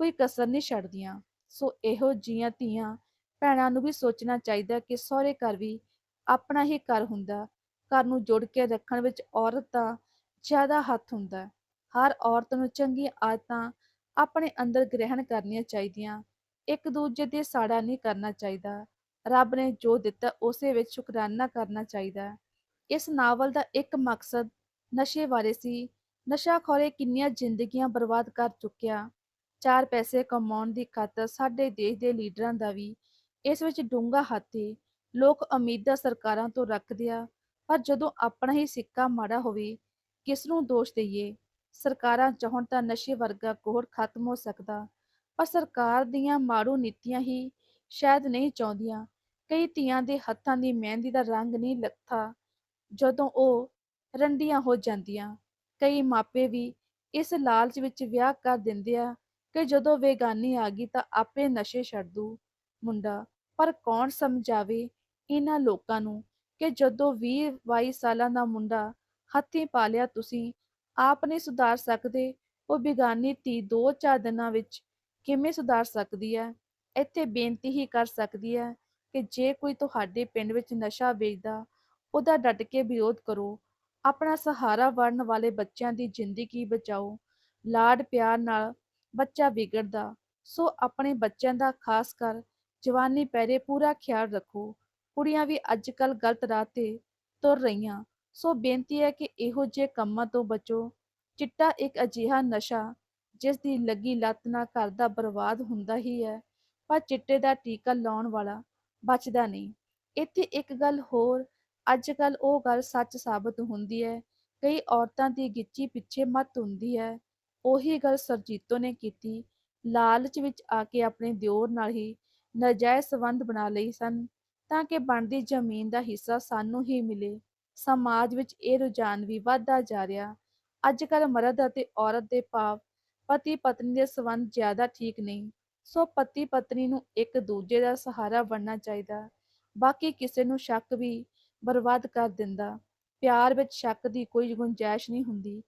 ਕੋਈ ਕਸਰ ਨਹੀਂ ਛੱਡਦੀਆਂ। ਸੋ ਇਹੋ ਜੀਆਂ ਧੀਆਂ ਭੈਣਾਂ ਨੂੰ ਵੀ ਸੋਚਣਾ ਚਾਹੀਦਾ ਕਿ ਸਹੁਰੇ ਘਰ ਵੀ ਆਪਣਾ ਹੀ ਘਰ ਹੁੰਦਾ, ਘਰ ਨੂੰ ਜੋੜ ਕੇ ਰੱਖਣ ਵਿੱਚ ਔਰਤ ਦਾ ਜ਼ਿਆਦਾ ਹੱਥ ਹੁੰਦਾ ਹੈ। ਹਰ ਔਰਤ ਨੂੰ ਚੰਗੀਆਂ ਆਦਤਾਂ ਆਪਣੇ ਅੰਦਰ ਗ੍ਰਹਿਣ ਕਰਨੀਆਂ ਚਾਹੀਦੀਆਂ। ਇੱਕ ਦੂਜੇ ਦੇ ਸਾੜਾ ਨਹੀਂ ਕਰਨਾ ਚਾਹੀਦਾ। ਰੱਬ ਨੇ ਜੋ ਦਿੱਤਾ, ਉਸੇ ਵਿੱਚ ਸ਼ੁਕਰਾਨਾ ਕਰਨਾ ਚਾਹੀਦਾ ਇਸ ਨਾਵਲ ਦਾ ਇੱਕ ਮਕਸਦ ਨਸ਼ੇ ਬਾਰੇ ਸੀ। ਨਸ਼ਾਖੋਰੇ ਕਿੰਨੀਆਂ ਜ਼ਿੰਦਗੀਆਂ ਬਰਬਾਦ ਕਰ ਚੁੱਕਿਆ। ਚਾਰ ਪੈਸੇ ਕਮਾਉਣ ਦੀ ਖਾਤਰ ਸਾਡੇ ਦੇਸ਼ ਦੇ ਲੀਡਰਾਂ ਦਾ ਵੀ ਇਸ ਵਿੱਚ ਡੂੰਘਾ ਹੱਥ ਏ ਲੋਕ ਉਮੀਦਾਂ ਸਰਕਾਰਾਂ ਤੋਂ ਰੱਖਦੇ ਆ। ਪਰ ਜਦੋਂ ਆਪਣਾ ਹੀ ਸਿੱਕਾ ਮਾੜਾ ਹੋਵੇ ਕਿਸ ਨੂੰ ਦੋਸ਼ ਦਈਏ? ਸਰਕਾਰਾਂ ਚਾਹੁਣ ਤਾਂ ਨਸ਼ੇ ਵਰਗਾ ਕੋਹੜ ਖਤਮ ਹੋ ਸਕਦਾ, ਪਰ ਸਰਕਾਰ ਦੀਆਂ ਮਾਰੂ ਨੀਤੀਆਂ ਹੀ ਸ਼ਾਇਦ ਨਹੀਂ ਚਾਹੁੰਦੀਆਂ। ਕਈ ਧੀਆਂ ਦੇ ਹੱਥਾਂ ਦੀ ਮਹਿੰਦੀ ਦਾ ਰੰਗ ਨਹੀਂ ਲੱਥਾ ਜਦੋਂ ਉਹ ਰੰਡੀਆਂ ਹੋ ਜਾਂਦੀਆਂ। ਕਈ ਮਾਪੇ ਵੀ ਇਸ ਲਾਲਚ ਵਿੱਚ ਵਿਆਹ ਕਰ ਦਿੰਦੇ ਆ ਕਿ ਜਦੋਂ ਵੇਗਾਨੀ ਆ ਗਈ ਤਾਂ ਆਪੇ ਨਸ਼ੇ ਛੱਡ ਦੂ। ਮੁੰਡਾ, ਪਰ ਕੌਣ ਸਮਝਾਵੇ ਇਹਨਾਂ ਲੋਕਾਂ ਨੂੰ ਕਿ ਜਦੋਂ 20 22 ਸਾਲਾਂ ਦਾ ਮੁੰਡਾ ਹੱਥੀਂ ਪਾਲਿਆ ਤੁਸੀਂ। ਆਪ ਨਹੀਂ ਸੁਧਾਰ ਸਕਦੇ। ਉਹ ਬੇਗਾਨੀ ਧੀ ਦੋ ਚਾਰ ਦਿਨਾਂ ਵਿੱਚ ਕਿਵੇਂ ਸੁਧਾਰ ਸਕਦੀ ਹੈ? ਇੱਥੇ ਬੇਨਤੀ ਹੀ ਕਰ ਸਕਦੀ ਹੈ ਕਿ ਜੇ ਕੋਈ ਤੁਹਾਡੇ ਪਿੰਡ ਵਿੱਚ ਨਸ਼ਾ ਵੇਚਦਾ, ਉਹਦਾ ਡਟ ਕੇ ਵਿਰੋਧ ਕਰੋ। ਆਪਣਾ ਸਹਾਰਾ ਬਣਨ ਵਾਲੇ ਬੱਚਿਆਂ ਦੀ ਜ਼ਿੰਦਗੀ ਬਚਾਓ। ਲਾਡ ਪਿਆਰ ਨਾਲ ਬੱਚਾ ਵਿਗੜਦਾ, ਸੋ ਆਪਣੇ ਬੱਚਿਆਂ ਦਾ ਖਾਸ ਕਰ ਜਵਾਨੀ ਪੈਰੇ ਪੂਰਾ ਖਿਆਲ ਰੱਖੋ। ਕੁੜੀਆਂ ਵੀ ਅੱਜ ਕੱਲ ਗਲਤ ਰਾਹ ਤੇ ਤੁਰ ਰਹੀਆਂ। ਸੋ ਬੇਨਤੀ ਹੈ ਕਿ ਇਹੋ ਜਿਹੇ ਕੰਮਾਂ ਤੋਂ ਬਚੋ। ਚਿੱਟਾ ਇੱਕ ਅਜਿਹਾ ਨਸ਼ਾ ਜਿਸ ਦੀ ਲੱਗੀ ਲੱਤ ਨਾਲ ਘਰ ਦਾ ਬਰਬਾਦ ਹੁੰਦਾ ਹੀ ਹੈ, ਪਰ ਚਿੱਟੇ ਦਾ ਟੀਕਾ ਲਾਉਣ ਵਾਲਾ ਬਚਦਾ ਨਹੀਂ। ਇੱਥੇ ਇੱਕ ਗੱਲ ਹੋਰ ਅੱਜ ਕੱਲ ਉਹ ਗੱਲ ਸੱਚ ਸਾਬਤ ਹੁੰਦੀ ਹੈ, ਕਈ ਔਰਤਾਂ ਦੀ ਗਿੱਚੀ ਪਿੱਛੇ ਮੱਤ ਹੁੰਦੀ ਹੈ। ਉਹੀ ਗੱਲ ਸਰਜੀਤੋ ਨੇ ਕੀਤੀ, ਲਾਲਚ ਵਿੱਚ ਆ ਕੇ ਆਪਣੇ ਦਿਓਰ ਨਾਲ ਹੀ ਨਜਾਇਜ਼ ਸੰਬੰਧ ਬਣਾ ਲਈ ਸਨ, ਤਾਂ ਕਿ ਬਣਦੀ ਜ਼ਮੀਨ ਦਾ ਹਿੱਸਾ ਸਾਨੂੰ ਹੀ ਮਿਲੇ। ਸਮਾਜ ਵਿੱਚ ਇਹ ਰੁਝਾਨ ਵੀ ਵੱਧਦਾ ਜਾ ਰਿਹਾ। ਅੱਜ ਕੱਲ ਮਰਦ ਅਤੇ ਔਰਤ ਦੇ ਭਾਵ ਪਤੀ ਪਤਨੀ ਦੇ ਸੰਬੰਧ ਜ਼ਿਆਦਾ ਠੀਕ ਨਹੀਂ, ਸੋ ਪਤੀ ਪਤਨੀ ਨੂੰ ਇੱਕ ਦੂਜੇ ਦਾ ਸਹਾਰਾ ਬਣਨਾ ਚਾਹੀਦਾ। ਬਾਕੀ ਕਿਸੇ ਨੂੰ ਸ਼ੱਕ ਵੀ ਬਰਬਾਦ ਕਰ ਦਿੰਦਾ। ਪਿਆਰ ਵਿੱਚ ਸ਼ੱਕ ਦੀ ਕੋਈ ਗੁੰਜਾਇਸ਼ ਨਹੀਂ ਹੁੰਦੀ।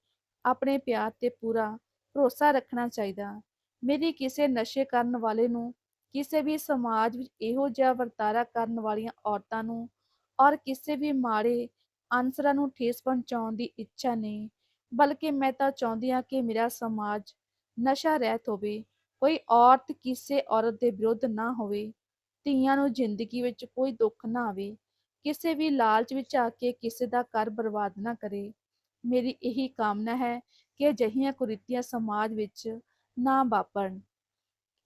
ਆਪਣੇ ਪਿਆਰ ਤੇ ਪੂਰਾ ਭਰੋਸਾ ਰੱਖਣਾ ਚਾਹੀਦਾ। ਮੇਰੀ ਕਿਸੇ ਨਸ਼ੇ ਕਰਨ ਵਾਲੇ ਨੂੰ, ਕਿਸੇ ਵੀ ਸਮਾਜ ਵਿੱਚ ਇਹੋ ਜਿਹਾ ਵਰਤਾਰਾ ਕਰਨ ਵਾਲੀਆਂ ਔਰਤਾਂ ਨੂੰ, ਔਰ ਕਿਸੇ ਵੀ ਮਾੜੇ ਅਨਸਰਾਂ ਨੂੰ ਠੇਸ ਪਹੁੰਚਾਉਣ ਦੀ ਇੱਛਾ ਨਹੀਂ, ਬਲਕਿ ਮੈਂ ਤਾਂ ਚਾਹੁੰਦੀ ਹਾਂ ਕਿ ਮੇਰਾ ਸਮਾਜ ਨਸ਼ਾ ਰਹਿਤ ਹੋਵੇ, ਕੋਈ ਔਰਤ ਕਿਸੇ ਔਰਤ ਦੇ ਵਿਰੁੱਧ ਨਾ ਹੋਵੇ, ਧੀਆਂ ਨੂੰ ਜ਼ਿੰਦਗੀ ਵਿੱਚ ਕੋਈ ਦੁੱਖ ਨਾ ਆਵੇ, ਕਿਸੇ ਵੀ ਲਾਲਚ ਵਿੱਚ ਆ ਕੇ ਕਿਸੇ ਦਾ ਘਰ ਬਰਬਾਦ ਨਾ ਕਰੇ। ਮੇਰੀ ਇਹੀ ਕਾਮਨਾ ਹੈ ਕਿ ਅਜਿਹੀਆਂ ਕੁਰੀਤੀਆਂ ਸਮਾਜ ਵਿੱਚ ਨਾ ਵਾਪਰਨ।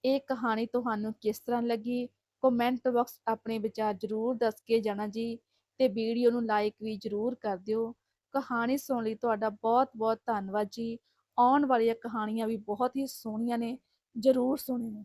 ਇਹ ਕਹਾਣੀ ਤੁਹਾਨੂੰ ਕਿਸ ਤਰ੍ਹਾਂ ਲੱਗੀ? ਕਮੈਂਟ ਬਾਕਸ ਆਪਣੇ ਵਿਚਾਰ ਜ਼ਰੂਰ ਦੱਸ ਕੇ ਜਾਣਾ ਜੀ। ਤੇ ਵੀਡੀਓ ਨੂੰ ਲਾਈਕ ਵੀ ਜ਼ਰੂਰ ਕਰ ਦਿਓ। ਕਹਾਣੀ ਸੁਣਨ ਲਈ ਤੁਹਾਡਾ ਬਹੁਤ ਬਹੁਤ ਧੰਨਵਾਦ ਜੀ। ਆਉਣ ਵਾਲੀਆਂ ਕਹਾਣੀਆਂ ਵੀ ਬਹੁਤ ਹੀ ਸੋਹਣੀਆਂ ਨੇ। ਜ਼ਰੂਰ ਸੁਣਿਓ।